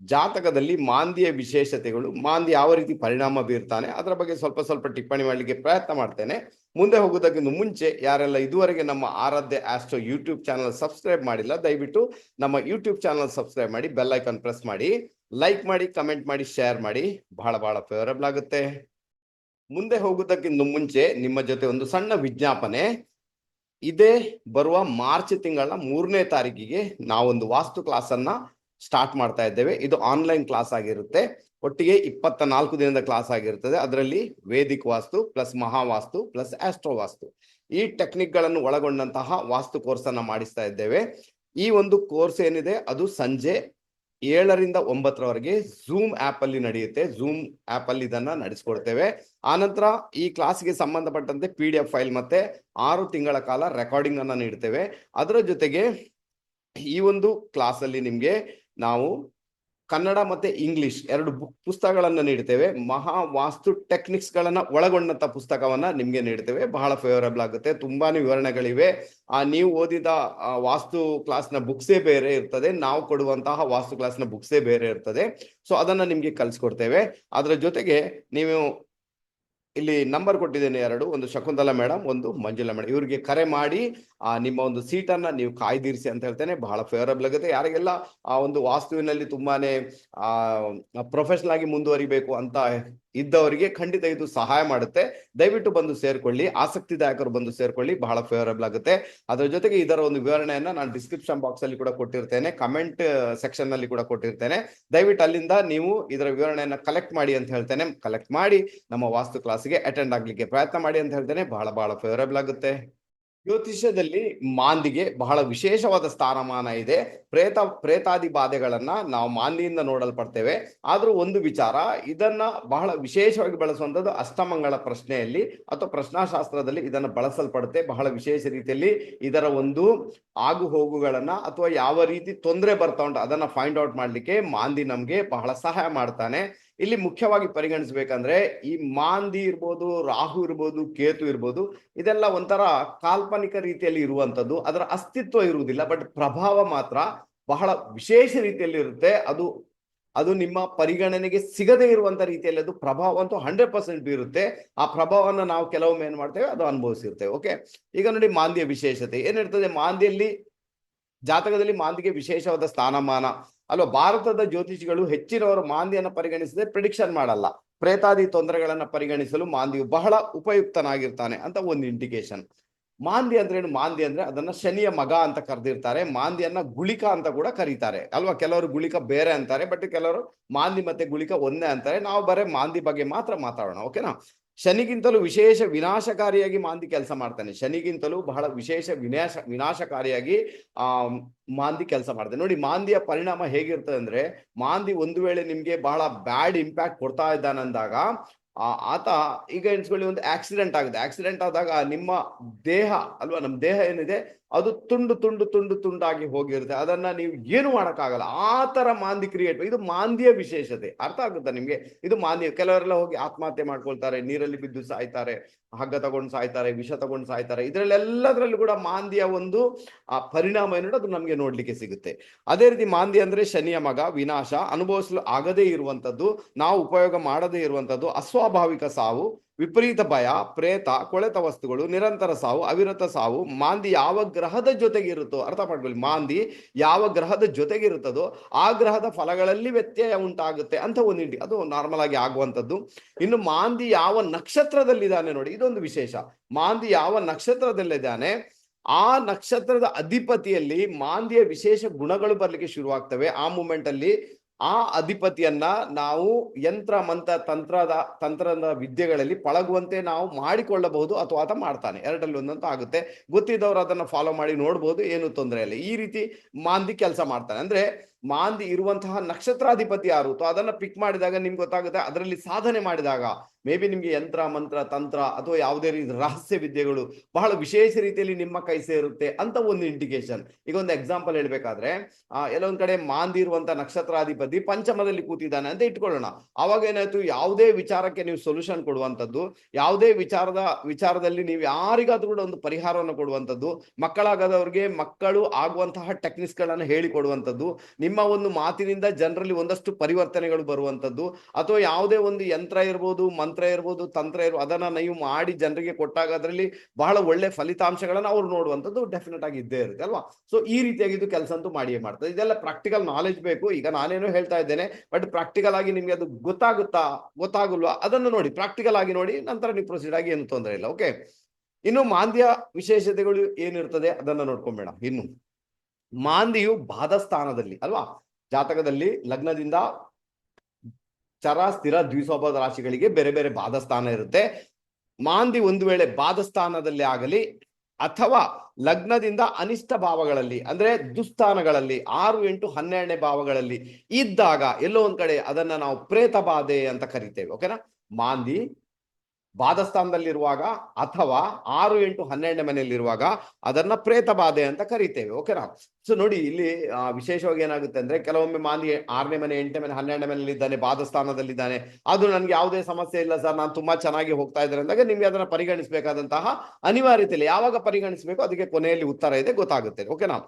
ಜಾತಕದಲ್ಲಿ ಮಾಂದಿಯ ವಿಶೇಷತೆಗಳು ಮಾಂದಿ ಯಾವ ರೀತಿ ಪರಿಣಾಮ ಬೀರ್ತಾನೆ, ಅದರ ಬಗ್ಗೆ ಸ್ವಲ್ಪ ಸ್ವಲ್ಪ ಟಿಪ್ಪಣಿ ಮಾಡಲಿಕ್ಕೆ ಪ್ರಯತ್ನ ಮಾಡ್ತೇನೆ. ಮುಂದೆ ಹೋಗುವುದಕ್ಕಿಂತ ಮುಂಚೆ ಯಾರೆಲ್ಲ ಇದುವರೆಗೆ ನಮ್ಮ Aaradhya Astro YouTube channel subscribe ಮಾಡಿಲ್ಲ, ದಯವಿಟ್ಟು ನಮ್ಮ ಯೂಟ್ಯೂಬ್ ಚಾನಲ್ ಸಬ್ಸ್ಕ್ರೈಬ್ ಮಾಡಿ, ಬೆಲ್ ಐಕಾನ್ ಪ್ರೆಸ್ ಮಾಡಿ, ಲೈಕ್ ಮಾಡಿ, ಕಮೆಂಟ್ ಮಾಡಿ, ಶೇರ್ ಮಾಡಿ ಬಹಳ ಬಹಳ ಫೇವರಬಲ್ ಆಗುತ್ತೆ. ಮುಂದೆ ಹೋಗುವುದಕ್ಕಿಂತ ಮುಂಚೆ ನಿಮ್ಮ ಜೊತೆ ಒಂದು ಸಣ್ಣ ವಿಜ್ಞಾಪನೆ. ಇದೇ ಬರುವ ಮಾರ್ಚ್ ತಿಂಗಳ ಮೂರನೇ ತಾರೀಕಿಗೆ ನಾವೊಂದು ವಾಸ್ತು ಕ್ಲಾಸ್ ಅನ್ನ ಸ್ಟಾರ್ಟ್ ಮಾಡ್ತಾ ಇದ್ದೇವೆ. ಇದು ಆನ್ಲೈನ್ ಕ್ಲಾಸ್ ಆಗಿರುತ್ತೆ. ಒಟ್ಟಿಗೆ ಇಪ್ಪತ್ತ ನಾಲ್ಕು ದಿನದ ಕ್ಲಾಸ್ ಆಗಿರುತ್ತದೆ ಅದರಲ್ಲಿ Vedic Vastu plus Mahavastu plus Astro Vastu. ಈ ಟೆಕ್ನಿಕ್ಗಳನ್ನು ಒಳಗೊಂಡಂತಹ ವಾಸ್ತು ಕೋರ್ಸ್ ಅನ್ನ ಮಾಡಿಸ್ತಾ ಇದ್ದೇವೆ. ಈ ಒಂದು ಕೋರ್ಸ್ ಏನಿದೆ, ಅದು ಸಂಜೆ ಏಳರಿಂದ ಒಂಬತ್ತರವರೆಗೆ ಝೂಮ್ ಆಪ್ ಅಲ್ಲಿ ನಡೆಯುತ್ತೆ. ಝೂಮ್ ಆಪ್ ಅಲ್ಲಿ ಇದನ್ನ ನಡೆಸ್ಕೊಡ್ತೇವೆ. ಆನಂತರ ಈ ಕ್ಲಾಸ್ಗೆ ಸಂಬಂಧಪಟ್ಟಂತೆ ಪಿ ಡಿ ಎಫ್ ಫೈಲ್ ಮತ್ತೆ ಆರು ತಿಂಗಳ ಕಾಲ ರೆಕಾರ್ಡಿಂಗ್ ಅನ್ನ ನೀಡ್ತೇವೆ. ಅದರ ಜೊತೆಗೆ ಈ ಒಂದು ಕ್ಲಾಸ್ ಅಲ್ಲಿ ನಿಮ್ಗೆ ನಾವು ಕನ್ನಡ ಮತ್ತೆ ಇಂಗ್ಲಿಷ್ ಎರಡು ಬುಕ್ ಪುಸ್ತಕಗಳನ್ನು ನೀಡ್ತೇವೆ. ಮಹಾ ವಾಸ್ತು ಟೆಕ್ನಿಕ್ಸ್ ಗಳನ್ನ ಒಳಗೊಂಡಂತ ಪುಸ್ತಕವನ್ನ ನಿಮ್ಗೆ ನೀಡ್ತೇವೆ. ಬಹಳ ಫೇವರಬಲ್ ಆಗುತ್ತೆ. ತುಂಬಾನೇ ವಿವರಣೆಗಳಿವೆ. ಆ, ನೀವು ಓದಿದ ವಾಸ್ತು ಕ್ಲಾಸ್ನ ಬುಕ್ಸೇ ಬೇರೆ ಇರ್ತದೆ. ನಾವು ಕೊಡುವಂತಹ ವಾಸ್ತು ಕ್ಲಾಸ್ನ ಬುಕ್ಸೇ ಬೇರೆ ಇರ್ತದೆ. ಸೊ ಅದನ್ನ ನಿಮ್ಗೆ ಕಲ್ಸ್ಕೊಡ್ತೇವೆ. ಅದರ ಜೊತೆಗೆ ನೀವು ಇಲ್ಲಿ ನಂಬರ್ ಕೊಟ್ಟಿದ್ದೇನೆ ಎರಡು, ಒಂದು ಶಕುಂತಲಾ ಮೇಡಮ್ ಒಂದು ಮಂಜುಳಾ ಮೇಡಮ್ ಇವರಿಗೆ ಕರೆ ಮಾಡಿ, ಆ, ನಿಮ್ಮ ಒಂದು ಸೀಟನ್ನ ನೀವು ಕಾಯ್ದಿರಿಸಿ ಅಂತ ಹೇಳ್ತೇನೆ. ಬಹಳ ಫೇವರಬಲ್ ಆಗುತ್ತೆ. ಯಾರಿಗೆಲ್ಲ ಆ ಒಂದು ವಾಸ್ತುವಿನಲ್ಲಿ ತುಂಬಾನೇ, ಆ ಪ್ರೊಫೆಷನಲ್ ಆಗಿ ಮುಂದುವರಿಬೇಕು ಅಂತ ಇದ್ದವರಿಗೆ ಖಂಡಿತ ಇದು ಸಹಾಯ ಮಾಡುತ್ತೆ. ದಯವಿಟ್ಟು ಬಂದು ಸೇರ್ಕೊಳ್ಳಿ. ಆಸಕ್ತಿದಾಯಕರು ಬಂದು ಸೇರ್ಕೊಳ್ಳಿ. ಬಹಳ ಫೇವರಬಲ್ ಆಗುತ್ತೆ. ಅದರ ಜೊತೆಗೆ ಇದರ ಒಂದು ವಿವರಣೆಯನ್ನ ನಾನು ಡಿಸ್ಕ್ರಿಪ್ಷನ್ ಬಾಕ್ಸ್ ಅಲ್ಲಿ ಕೂಡ ಕೊಟ್ಟಿರ್ತೇನೆ. ಕಮೆಂಟ್ ಸೆಕ್ಷನ್ನಲ್ಲಿ ಕೂಡ ಕೊಟ್ಟಿರ್ತೇನೆ. ದಯವಿಟ್ಟು ಅಲ್ಲಿಂದ ನೀವು ಇದರ ವಿವರಣೆಯನ್ನ ಕಲೆಕ್ಟ್ ಮಾಡಿ ಅಂತ ಹೇಳ್ತೇನೆ. ಕಲೆಕ್ಟ್ ಮಾಡಿ ನಮ್ಮ ವಾಸ್ತು ಕ್ಲಾಸ್ಗೆ ಅಟೆಂಡ್ ಆಗ್ಲಿಕ್ಕೆ ಪ್ರಯತ್ನ ಮಾಡಿ ಅಂತ ಹೇಳ್ತೇನೆ. ಬಹಳ ಬಹಳ ಫೇವರಬಲ್ ಆಗುತ್ತೆ. ಜ್ಯೋತಿಷ್ಯದಲ್ಲಿ ಮಾಂದಿಗೆ ಬಹಳ ವಿಶೇಷವಾದ ಸ್ಥಾನಮಾನ ಇದೆ. ಪ್ರೇತ, ಪ್ರೇತಾದಿ ಬಾಧೆಗಳನ್ನ ನಾವು ಮಾಂದಿಯಿಂದ ನೋಡಲ್ಪಡ್ತೇವೆ. ಆದ್ರೂ ಒಂದು ವಿಚಾರ, ಇದನ್ನ ಬಹಳ ವಿಶೇಷವಾಗಿ ಬಳಸುವಂತದ್ದು ಅಷ್ಟಮಂಗಳ ಪ್ರಶ್ನೆಯಲ್ಲಿ ಅಥವಾ ಪ್ರಶ್ನಾಶಾಸ್ತ್ರದಲ್ಲಿ ಇದನ್ನ ಬಳಸಲ್ಪಡುತ್ತೆ. ಬಹಳ ವಿಶೇಷ ರೀತಿಯಲ್ಲಿ ಇದರ ಒಂದು ಆಗು ಹೋಗುಗಳನ್ನ ಅಥವಾ ಯಾವ ರೀತಿ ತೊಂದರೆ ಬರ್ತಾ ಉಂಟು ಅದನ್ನ ಫೈಂಡ್ ಔಟ್ ಮಾಡ್ಲಿಕ್ಕೆ ಮಾಂದಿ ನಮ್ಗೆ ಬಹಳ ಸಹಾಯ ಮಾಡ್ತಾನೆ. ಇಲ್ಲಿ ಮುಖ್ಯವಾಗಿ ಪರಿಗಣಿಸ್ಬೇಕಂದ್ರೆ ಈ ಮಾಂದಿ ಇರ್ಬೋದು, ರಾಹು ಇರ್ಬೋದು, ಕೇತು ಇರ್ಬೋದು, ಇದೆಲ್ಲ ಒಂಥರ ಕಾಲ್ಪನಿಕ ರೀತಿಯಲ್ಲಿ ಇರುವಂತದ್ದು ಅದರ ಅಸ್ತಿತ್ವ ಇರುವುದಿಲ್ಲ. ಬಟ್ ಪ್ರಭಾವ ಮಾತ್ರ ಬಹಳ ವಿಶೇಷ ರೀತಿಯಲ್ಲಿ ಇರುತ್ತೆ. ಅದು ಅದು ನಿಮ್ಮ ಪರಿಗಣನೆಗೆ ಸಿಗದೇ ಇರುವಂತ ರೀತಿಯಲ್ಲಿ ಅದು ಪ್ರಭಾವ ಅಂತೂ ಹಂಡ್ರೆಡ್ ಪರ್ಸೆಂಟ್ ಬೀರುತ್ತೆ. ಆ ಪ್ರಭಾವವನ್ನು ನಾವು ಕೆಲವೊಮ್ಮೆ ಏನ್ ಮಾಡ್ತೇವೆ? ಅದು ಅನುಭವಿಸಿರ್ತೇವೆ. ಓಕೆ ಈಗ ನೋಡಿ ಮಾಂದಿಯ ವಿಶೇಷತೆ. ಏನಿರ್ತದೆ ಮಾಂದಿಯಲ್ಲಿ, ಜಾತಕದಲ್ಲಿ ಮಾಂದಿಗೆ ವಿಶೇಷವಾದ ಸ್ಥಾನಮಾನ. ಅಲ್ವಾ, ಭಾರತದ ಜ್ಯೋತಿಷಿಗಳು ಹೆಚ್ಚಿನವರು ಮಾಂದಿಯನ್ನು ಪರಿಗಣಿಸದೆ ಪ್ರಿಡಿಕ್ಷನ್ ಮಾಡಲ್ಲ. ಪ್ರೇತಾದಿ ತೊಂದರೆಗಳನ್ನ ಪರಿಗಣಿಸಲು ಮಾಂದಿಯು ಬಹಳ ಉಪಯುಕ್ತನಾಗಿರ್ತಾನೆ ಅಂತ ಒಂದು ಇಂಡಿಕೇಶನ್ ಮಾಂದಿ ಅಂದ್ರೆ ಏನು? ಮಾಂದಿ ಅಂದ್ರೆ ಅದನ್ನ ಶನಿಯ ಮಗ ಅಂತ ಕರೆದಿರ್ತಾರೆ. ಮಾಂದಿಯನ್ನ ಗುಳಿಕ ಅಂತ ಕೂಡ ಕರೀತಾರೆ. ಅಲ್ವಾ, ಕೆಲವರು ಗುಳಿಕ ಬೇರೆ ಅಂತಾರೆ ಬಟ್ ಕೆಲವರು ಮಾಂದಿ ಮತ್ತೆ ಗುಳಿಕ ಒಂದೇ ಅಂತಾರೆ. ನಾವು ಬರೇ ಮಾಂದಿ ಬಗ್ಗೆ ಮಾತ್ರ ಮಾತಾಡೋಣ ಓಕೆನಾ ಶನಿಗಿಂತಲೂ ವಿಶೇಷ ವಿನಾಶಕಾರಿಯಾಗಿ ಮಾಂದಿ ಕೆಲಸ ಮಾಡ್ತಾನೆ. ಶನಿಗಿಂತಲೂ ಬಹಳ ವಿಶೇಷ ವಿನಾಶ, ವಿನಾಶಕಾರಿಯಾಗಿ, ಆ, ಮಾಂದಿ ಕೆಲಸ ಮಾಡ್ತಾನೆ. ನೋಡಿ, ಮಾಂದಿಯ ಪರಿಣಾಮ ಹೇಗಿರ್ತದೆ ಅಂದ್ರೆ, ಮಾಂದಿ ಒಂದು ವೇಳೆ ನಿಮ್ಗೆ ಬಹಳ ಬ್ಯಾಡ್ ಇಂಪ್ಯಾಕ್ಟ್ ಕೊಡ್ತಾ ಇದ್ದಾನಂದಾಗ ಆತ ಈಗ ಎನ್ಸ್ಕೊಳ್ಳಿ ಒಂದು ಆಕ್ಸಿಡೆಂಟ್ ಆಗಿದೆ. ಆಕ್ಸಿಡೆಂಟ್ ಆದಾಗ ನಿಮ್ಮ ದೇಹ, ಅಲ್ವಾ, ನಮ್ಮ ದೇಹ ಏನಿದೆ ಅದು ತುಂಡು ತುಂಡು ತುಂಡು ತುಂಡಾಗಿ ಹೋಗಿರುತ್ತೆ. ಅದನ್ನ ನೀವು ಏನು ಮಾಡೋಕ್ಕಾಗಲ್ಲ. ಆ ಥರ ಮಾಂದಿ ಕ್ರಿಯೇಟ್ ಇದು ಮಾಂದಿಯ ವಿಶೇಷತೆ. ಅರ್ಥ ಆಗುತ್ತಾ ನಿಮಗೆ? ಇದು ಮಾಂದಿ ಕೆಲವರೆಲ್ಲ ಹೋಗಿ ಆತ್ಮಹತ್ಯೆ ಮಾಡ್ಕೊಳ್ತಾರೆ, ನೀರಲ್ಲಿ ಬಿದ್ದು ಸಾಯ್ತಾರೆ, ಹಗ್ಗ ತಗೊಂಡು ಸಾಯ್ತಾರೆ, ವಿಷ ತಗೊಂಡು ಸಾಯ್ತಾರೆ. ಇದರಲ್ಲೆಲ್ಲದರಲ್ಲೂ ಕೂಡ ಮಾಂದಿಯ ಒಂದು, ಆ ಪರಿಣಾಮ ಏನಿದೆ ಅದು ನಮಗೆ ನೋಡ್ಲಿಕ್ಕೆ ಸಿಗುತ್ತೆ. ಅದೇ ರೀತಿ ಮಾಂದಿ ಅಂದ್ರೆ ಶನಿಯ ಮಗ, ವಿನಾಶ. ಅನುಭವಿಸಲು ಆಗದೇ ಇರುವಂತದ್ದು, ನಾವು ಉಪಯೋಗ ಮಾಡದೇ ಇರುವಂತದ್ದು ಅಸ್ವಾಭಾವಿಕ ಸಾವು. ವಿಪರೀತ ಭಯ, ಪ್ರೇತ, ಕೊಳೆತ ವಸ್ತುಗಳು, ನಿರಂತರ ಸಾವು, ಅವಿರತ ಸಾವು, ಮಾಂದಿ ಯಾವ ಗ್ರಹದ ಜೊತೆಗಿರುತ್ತೋ, ಅರ್ಥ ಮಾಡ್ಕೊಳ್ಳಿ, ಮಾಂದಿ ಯಾವ ಗ್ರಹದ ಜೊತೆಗಿರುತ್ತದೋ, ಆ ಗ್ರಹದ ಫಲಗಳಲ್ಲಿ ವ್ಯತ್ಯಯ ಉಂಟಾಗುತ್ತೆ ಅಂತ ಒಂದಿಂಡಿ ಅದು ನಾರ್ಮಲ್ ಆಗಿ ಆಗುವಂಥದ್ದು. ಇನ್ನು ಮಾಂದಿ ಯಾವ ನಕ್ಷತ್ರದಲ್ಲಿದ್ದಾನೆ ನೋಡಿ, ಇದೊಂದು ವಿಶೇಷ. ಮಾಂದಿ ಯಾವ ನಕ್ಷತ್ರದಲ್ಲಿದ್ದಾನೆ, ಆ ನಕ್ಷತ್ರದ ಅಧಿಪತಿಯಲ್ಲಿ ಮಾಂದಿಯ ವಿಶೇಷ ಗುಣಗಳು ಬರಲಿಕ್ಕೆ ಶುರುವಾಗ್ತವೆ. ಆ ಮೂಮೆಂಟ್ ಅಲ್ಲಿ ಆ ಅಧಿಪತಿಯನ್ನ ನಾವು ಯಂತ್ರ, ಮಂತ್ರ, ತಂತ್ರದ ತಂತ್ರದ ವಿದ್ಯೆಗಳಲ್ಲಿ ಪಳಗುವಂತೆ ನಾವು ಮಾಡಿಕೊಳ್ಳಬಹುದು ಅಥವಾ ಆತ ಮಾಡ್ತಾನೆ. ಎರಡರಲ್ಲಿ ಒಂದಂತೂ ಆಗುತ್ತೆ. ಗೊತ್ತಿದ್ದವರು ಅದನ್ನ ಫಾಲೋ ಮಾಡಿ ನೋಡ್ಬೋದು, ಏನು ತೊಂದರೆ ಇಲ್ಲ ಈ ರೀತಿ ಮಾಂದಿ ಕೆಲಸ ಮಾಡ್ತಾನೆ. ಅಂದ್ರೆ ಮಾಂದಿ ಇರುವಂತಹ ನಕ್ಷತ್ರಾಧಿಪತಿ ಯಾರು? ಅದನ್ನ ಪಿಕ್ ಮಾಡಿದಾಗ ನಿಮ್ಗೆ ಗೊತ್ತಾಗುತ್ತೆ, ಅದರಲ್ಲಿ ಸಾಧನೆ ಮಾಡಿದಾಗ ಮೇ ಬಿ ನಿಮ್ಗೆ ಯಂತ್ರ, ಮಂತ್ರ, ತಂತ್ರ ಅಥವಾ ಯಾವುದೇ ರೀತಿ ರಹಸ್ಯ ವಿದ್ಯೆಗಳು ಬಹಳ ವಿಶೇಷ ರೀತಿಯಲ್ಲಿ ನಿಮ್ಮ ಕೈ ಸೇರುತ್ತೆ ಅಂತ ಒಂದು ಇಂಡಿಕೇಶನ್ ಈಗ ಒಂದು ಎಕ್ಸಾಂಪಲ್ ಹೇಳ್ಬೇಕಾದ್ರೆ, ಆ, ಎಲ್ಲೊಂದ್ ಕಡೆ ಮಾಂದಿ ಇರುವಂತ ನಕ್ಷತ್ರಾಧಿಪತಿ ಪಂಚಮದಲ್ಲಿ ಕೂತಿದ್ದಾನೆ ಅಂತ ಇಟ್ಕೊಳ್ಳೋಣ. ಅವಾಗ ಏನಾಯ್ತು? ಯಾವುದೇ ವಿಚಾರಕ್ಕೆ ನೀವು ಸೊಲ್ಯೂಷನ್ ಕೊಡುವಂತದ್ದು ಯಾವುದೇ ವಿಚಾರದ, ವಿಚಾರದಲ್ಲಿ ನೀವು ಯಾರಿಗಾದ್ರೂ ಕೂಡ ಒಂದು ಪರಿಹಾರವನ್ನು ಕೊಡುವಂತದ್ದು ಮಕ್ಕಳಾಗದವ್ರಿಗೆ ಮಕ್ಕಳು ಆಗುವಂತಹ ಟೆಕ್ನಿಕ್ಸ್ ಗಳನ್ನ ಹೇಳಿಕೊಡುವಂತದ್ದು ನಿಮ್ಮ ಒಂದು ಮಾತಿನಿಂದ ಜನರಲ್ಲಿ ಒಂದಷ್ಟು ಪರಿವರ್ತನೆಗಳು ಬರುವಂತದ್ದು ಅಥವಾ ಯಾವುದೇ ಒಂದು ಯಂತ್ರ ಇರ್ಬೋದು, ಮಂತ್ರ ಇರ್ಬೋದು, ತಂತ್ರ ಇರ್ಬೋದು, ಅದನ್ನ ನೀವು ಮಾಡಿ ಜನರಿಗೆ ಕೊಟ್ಟಾಗ ಅದರಲ್ಲಿ ಬಹಳ ಒಳ್ಳೆ ಫಲಿತಾಂಶಗಳನ್ನು ಅವ್ರು ನೋಡುವಂಥದ್ದು ಡೆಫಿನೆಟ್ ಆಗಿ ಇದ್ದೇ ಇರುತ್ತೆ ಅಲ್ವಾ? ಸೊ ಈ ರೀತಿಯಾಗಿ ಇದು ಕೆಲಸ ಅಂತೂ ಮಾಡಿಯೇ ಮಾಡ್ತದೆ ಇದೆಲ್ಲ ಪ್ರಾಕ್ಟಿಕಲ್ ನಾಲೆಜ್ ಬೇಕು. ಈಗ ನಾನೇನು ಹೇಳ್ತಾ ಇದ್ದೇನೆ ಬಟ್ ಪ್ರಾಕ್ಟಿಕಲ್ ಆಗಿ ನಿಮ್ಗೆ ಅದು ಗೊತ್ತಾಗುತ್ತಾ, ಗೊತ್ತಾಗಲ್ವಾ? ಅದನ್ನು ನೋಡಿ ಪ್ರಾಕ್ಟಿಕಲ್ ಆಗಿ ನೋಡಿ, ನಂತರ ನೀವು ಪ್ರೊಸೀಡ್ ಆಗಿ ಏನು ತೊಂದರೆ ಇಲ್ಲ ಓಕೆ ಇನ್ನು ಮಾಂದ್ಯ ವಿಶೇಷತೆಗಳು ಏನಿರ್ತದೆ, ಅದನ್ನ ನೋಡ್ಕೊಂಬೇಡ, ಇನ್ನು. ಮಾಂದಿಯು ಬಾಧಸ್ಥಾನದಲ್ಲಿ, ಅಲ್ವಾ? ಜಾತಕದಲ್ಲಿ ಲಗ್ನದಿಂದ ಚರ, ಸ್ಥಿರ ದ್ವಿಸೋಪದ ರಾಶಿಗಳಿಗೆ ಬೇರೆ ಬೇರೆ ಬಾಧಸ್ಥಾನ ಇರುತ್ತೆ. ಮಾಂದಿ ಒಂದು ವೇಳೆ ಬಾಧಸ್ಥಾನದಲ್ಲಿ ಆಗಲಿ ಅಥವಾ ಲಗ್ನದಿಂದ ಅನಿಷ್ಟ ಭಾವಗಳಲ್ಲಿ, ಅಂದ್ರೆ ದುಸ್ಥಾನಗಳಲ್ಲಿ, ಆರು ಎಂಟು ಹನ್ನೆರಡನೇ ಭಾವಗಳಲ್ಲಿ ಇದ್ದಾಗ ಎಲ್ಲೋ ಒಂದ್ ಕಡೆ ಅದನ್ನ ನಾವು ಪ್ರೇತ ಬಾಧೆ ಅಂತ ಕರಿತೇವೆ ಓಕೆನಾ ಮಾಂದಿ ಬಾಧಸ್ಥಾನದಲ್ಲಿರುವಾಗ ಅಥವಾ ಆರು ಎಂಟು ಹನ್ನೆರಡನೇ ಮನೆಯಲ್ಲಿರುವಾಗ ಅದನ್ನ ಪ್ರೇತ ಬಾಧೆ ಅಂತ ಕರಿತೇವೆ. ಓಕೆನಾ ಸೊ ನೋಡಿ, ಇಲ್ಲಿ ವಿಶೇಷವಾಗಿ ಏನಾಗುತ್ತೆ ಅಂದ್ರೆ ಕೆಲವೊಮ್ಮೆ ಮಾಂದಿ ಆರನೇ ಮನೆ, ಎಂಟನೇ ಮನೆ, ಹನ್ನೆರಡನೇ ಮನೆಯಲ್ಲಿ ಇದ್ದಾನೆ ಬಾಧಸ್ಥಾನದಲ್ಲಿದ್ದಾನೆ. ಅದು ನನ್ಗೆ ಯಾವುದೇ ಸಮಸ್ಯೆ ಇಲ್ಲ ಸರ್, ನಾನು ತುಂಬಾ ಚೆನ್ನಾಗಿ ಹೋಗ್ತಾ ಇದ್ದಾರೆ ಅಂದಾಗ ನಿಮ್ಗೆ ಅದನ್ನ ಪರಿಗಣಿಸಬೇಕಾದಂತಹ ಅನಿವಾರ್ಯತೆ ಇಲ್ಲ. ಯಾವಾಗ ಪರಿಗಣಿಸಬೇಕು ಅದಕ್ಕೆ ಕೊನೆಯಲ್ಲಿ ಉತ್ತರ ಇದೆ, ಗೊತ್ತಾಗುತ್ತೆ. ಓಕೆನಾ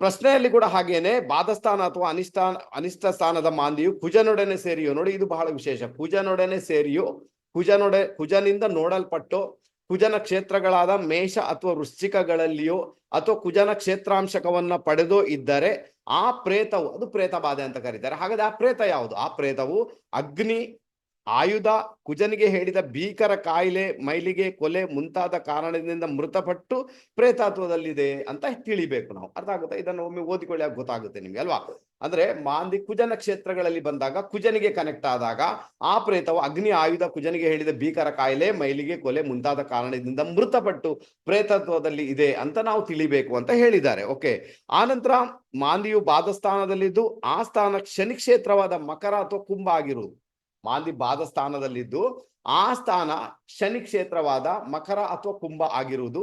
ಪ್ರಶ್ನೆಯಲ್ಲಿ ಕೂಡ ಹಾಗೇನೆ, ಬಾಧಸ್ಥಾನ ಅಥವಾ ಅನಿಷ್ಠಾನ ಅನಿಷ್ಟ ಸ್ಥಾನದ ಮಾಂದಿಯು ಕುಜನೊಡನೆ ಸೇರಿಯೋ, ನೋಡಿ, ಇದು ಬಹಳ ವಿಶೇಷ. ಕುಜನೊಡನೆ ಸೇರಿಯೋ ಕುಜನೊಡೆ ಕುಜನಿಂದ ನೋಡಲ್ಪಟ್ಟು ಕುಜನ ಕ್ಷೇತ್ರಗಳಾದ ಮೇಷ ಅಥವಾ ವೃಶ್ಚಿಕಗಳಲ್ಲಿಯೋ ಅಥವಾ ಕುಜನ ಕ್ಷೇತ್ರಾಂಶಕವನ್ನ ಪಡೆದೋ ಇದ್ದರೆ ಆ ಪ್ರೇತವು, ಅದು ಪ್ರೇತ ಬಾಧೆ ಅಂತ ಕರೀತಾರೆ. ಹಾಗಾದ್ರೆ ಆ ಪ್ರೇತ ಯಾವುದು? ಆ ಪ್ರೇತವು ಅಗ್ನಿ ಆಯುಧ ಕುಜನಿಗೆ ಹೇಳಿದ ಭೀಕರ ಕಾಯಿಲೆ, ಮೈಲಿಗೆ ಕೊಲೆ ಮುಂತಾದ ಕಾರಣದಿಂದ ಮೃತಪಟ್ಟು ಪ್ರೇತತ್ವದಲ್ಲಿದೆ ಅಂತ ತಿಳಿಬೇಕು ನಾವು. ಅರ್ಥ ಆಗುತ್ತೆ? ಇದನ್ನು ಒಮ್ಮೆ ಓದಿಕೊಳ್ಳಿ ಗೊತ್ತಾಗುತ್ತೆ ನಿಮ್ಗೆ, ಅಲ್ವಾ? ಅಂದ್ರೆ ಮಾಂದಿ ಕುಜನ ಕ್ಷೇತ್ರಗಳಲ್ಲಿ ಬಂದಾಗ ಕುಜನಿಗೆ ಕನೆಕ್ಟ್ ಆದಾಗ ಆ ಪ್ರೇತವು ಅಗ್ನಿ ಆಯುಧ ಕುಜನಿಗೆ ಹೇಳಿದ ಭೀಕರ ಕಾಯಿಲೆ, ಮೈಲಿಗೆ ಕೊಲೆ ಮುಂತಾದ ಕಾರಣದಿಂದ ಮೃತಪಟ್ಟು ಪ್ರೇತತ್ವದಲ್ಲಿ ಇದೆ ಅಂತ ನಾವು ತಿಳಿಬೇಕು ಅಂತ ಹೇಳಿದ್ದಾರೆ. ಓಕೆ. ಆನಂತರ ಮಾಂದಿಯು ಬಾದಸ್ಥಾನದಲ್ಲಿದ್ದು ಆ ಸ್ಥಾನ ಶನಿ ಕ್ಷೇತ್ರವಾದ ಮಕರ ಅಥವಾ ಕುಂಭ ಆಗಿರುವುದು. ಮಾಂದಿ ಬಾದ ಸ್ಥಾನದಲ್ಲಿದ್ದು ಆ ಸ್ಥಾನ ಶನಿ ಕ್ಷೇತ್ರವಾದ ಮಕರ ಅಥವಾ ಕುಂಭ ಆಗಿರುವುದು,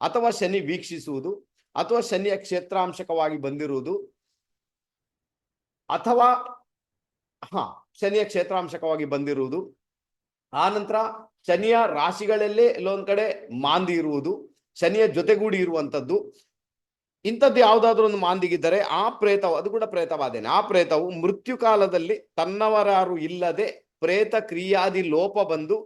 ಅಥವಾ ಶನಿ ವೀಕ್ಷಿಸುವುದು, ಅಥವಾ ಶನಿಯ ಕ್ಷೇತ್ರಾಂಶಕವಾಗಿ ಬಂದಿರುವುದು, ಅಥವಾ ಹ, ಶನಿಯ ಕ್ಷೇತ್ರಾಂಶಕವಾಗಿ ಬಂದಿರುವುದು. ಆ ನಂತರ ಶನಿಯ ರಾಶಿಗಳಲ್ಲೇ ಎಲ್ಲೊಂದ್ ಕಡೆ ಮಾಂದಿ ಇರುವುದು, ಶನಿಯ ಜೊತೆಗೂಡಿ ಇರುವಂತದ್ದು ಇಂಥದ್ದು ಯಾವುದಾದ್ರೂ ಒಂದು ಮಾಂದಿಗಿದ್ದರೆ ಆ ಪ್ರೇತವು, ಅದು ಕೂಡ ಪ್ರೇತವಾದೇನೆ, ಆ ಪ್ರೇತವು ಮೃತ್ಯು ಕಾಲದಲ್ಲಿ ತನ್ನವರಾರು ಇಲ್ಲದೆ ಪ್ರೇತ ಕ್ರಿಯಾದಿ ಲೋಪ ಬಂದು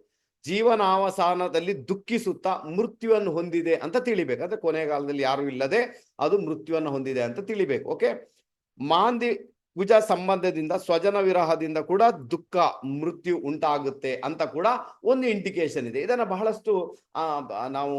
ಜೀವನಾವಸಾನದಲ್ಲಿ ದುಃಖಿಸುತ್ತಾ ಮೃತ್ಯುವನ್ನು ಹೊಂದಿದೆ ಅಂತ ತಿಳಿಬೇಕು. ಅಂದ್ರೆ ಕೊನೆಗಾಲದಲ್ಲಿ ಯಾರು ಇಲ್ಲದೆ ಅದು ಮೃತ್ಯುವನ್ನು ಹೊಂದಿದೆ ಅಂತ ತಿಳಿಬೇಕು. ಓಕೆ ಮಾಂದಿ ಕುಜ ಸಂಬಂಧದಿಂದ, ಸ್ವಜನ ವಿರಹದಿಂದ ಕೂಡ ದುಃಖ, ಮೃತ್ಯು ಉಂಟಾಗುತ್ತೆ ಅಂತ ಕೂಡ ಒಂದು ಇಂಡಿಕೇಶನ್ ಇದೆ. ಇದನ್ನ ಬಹಳಷ್ಟು ನಾವು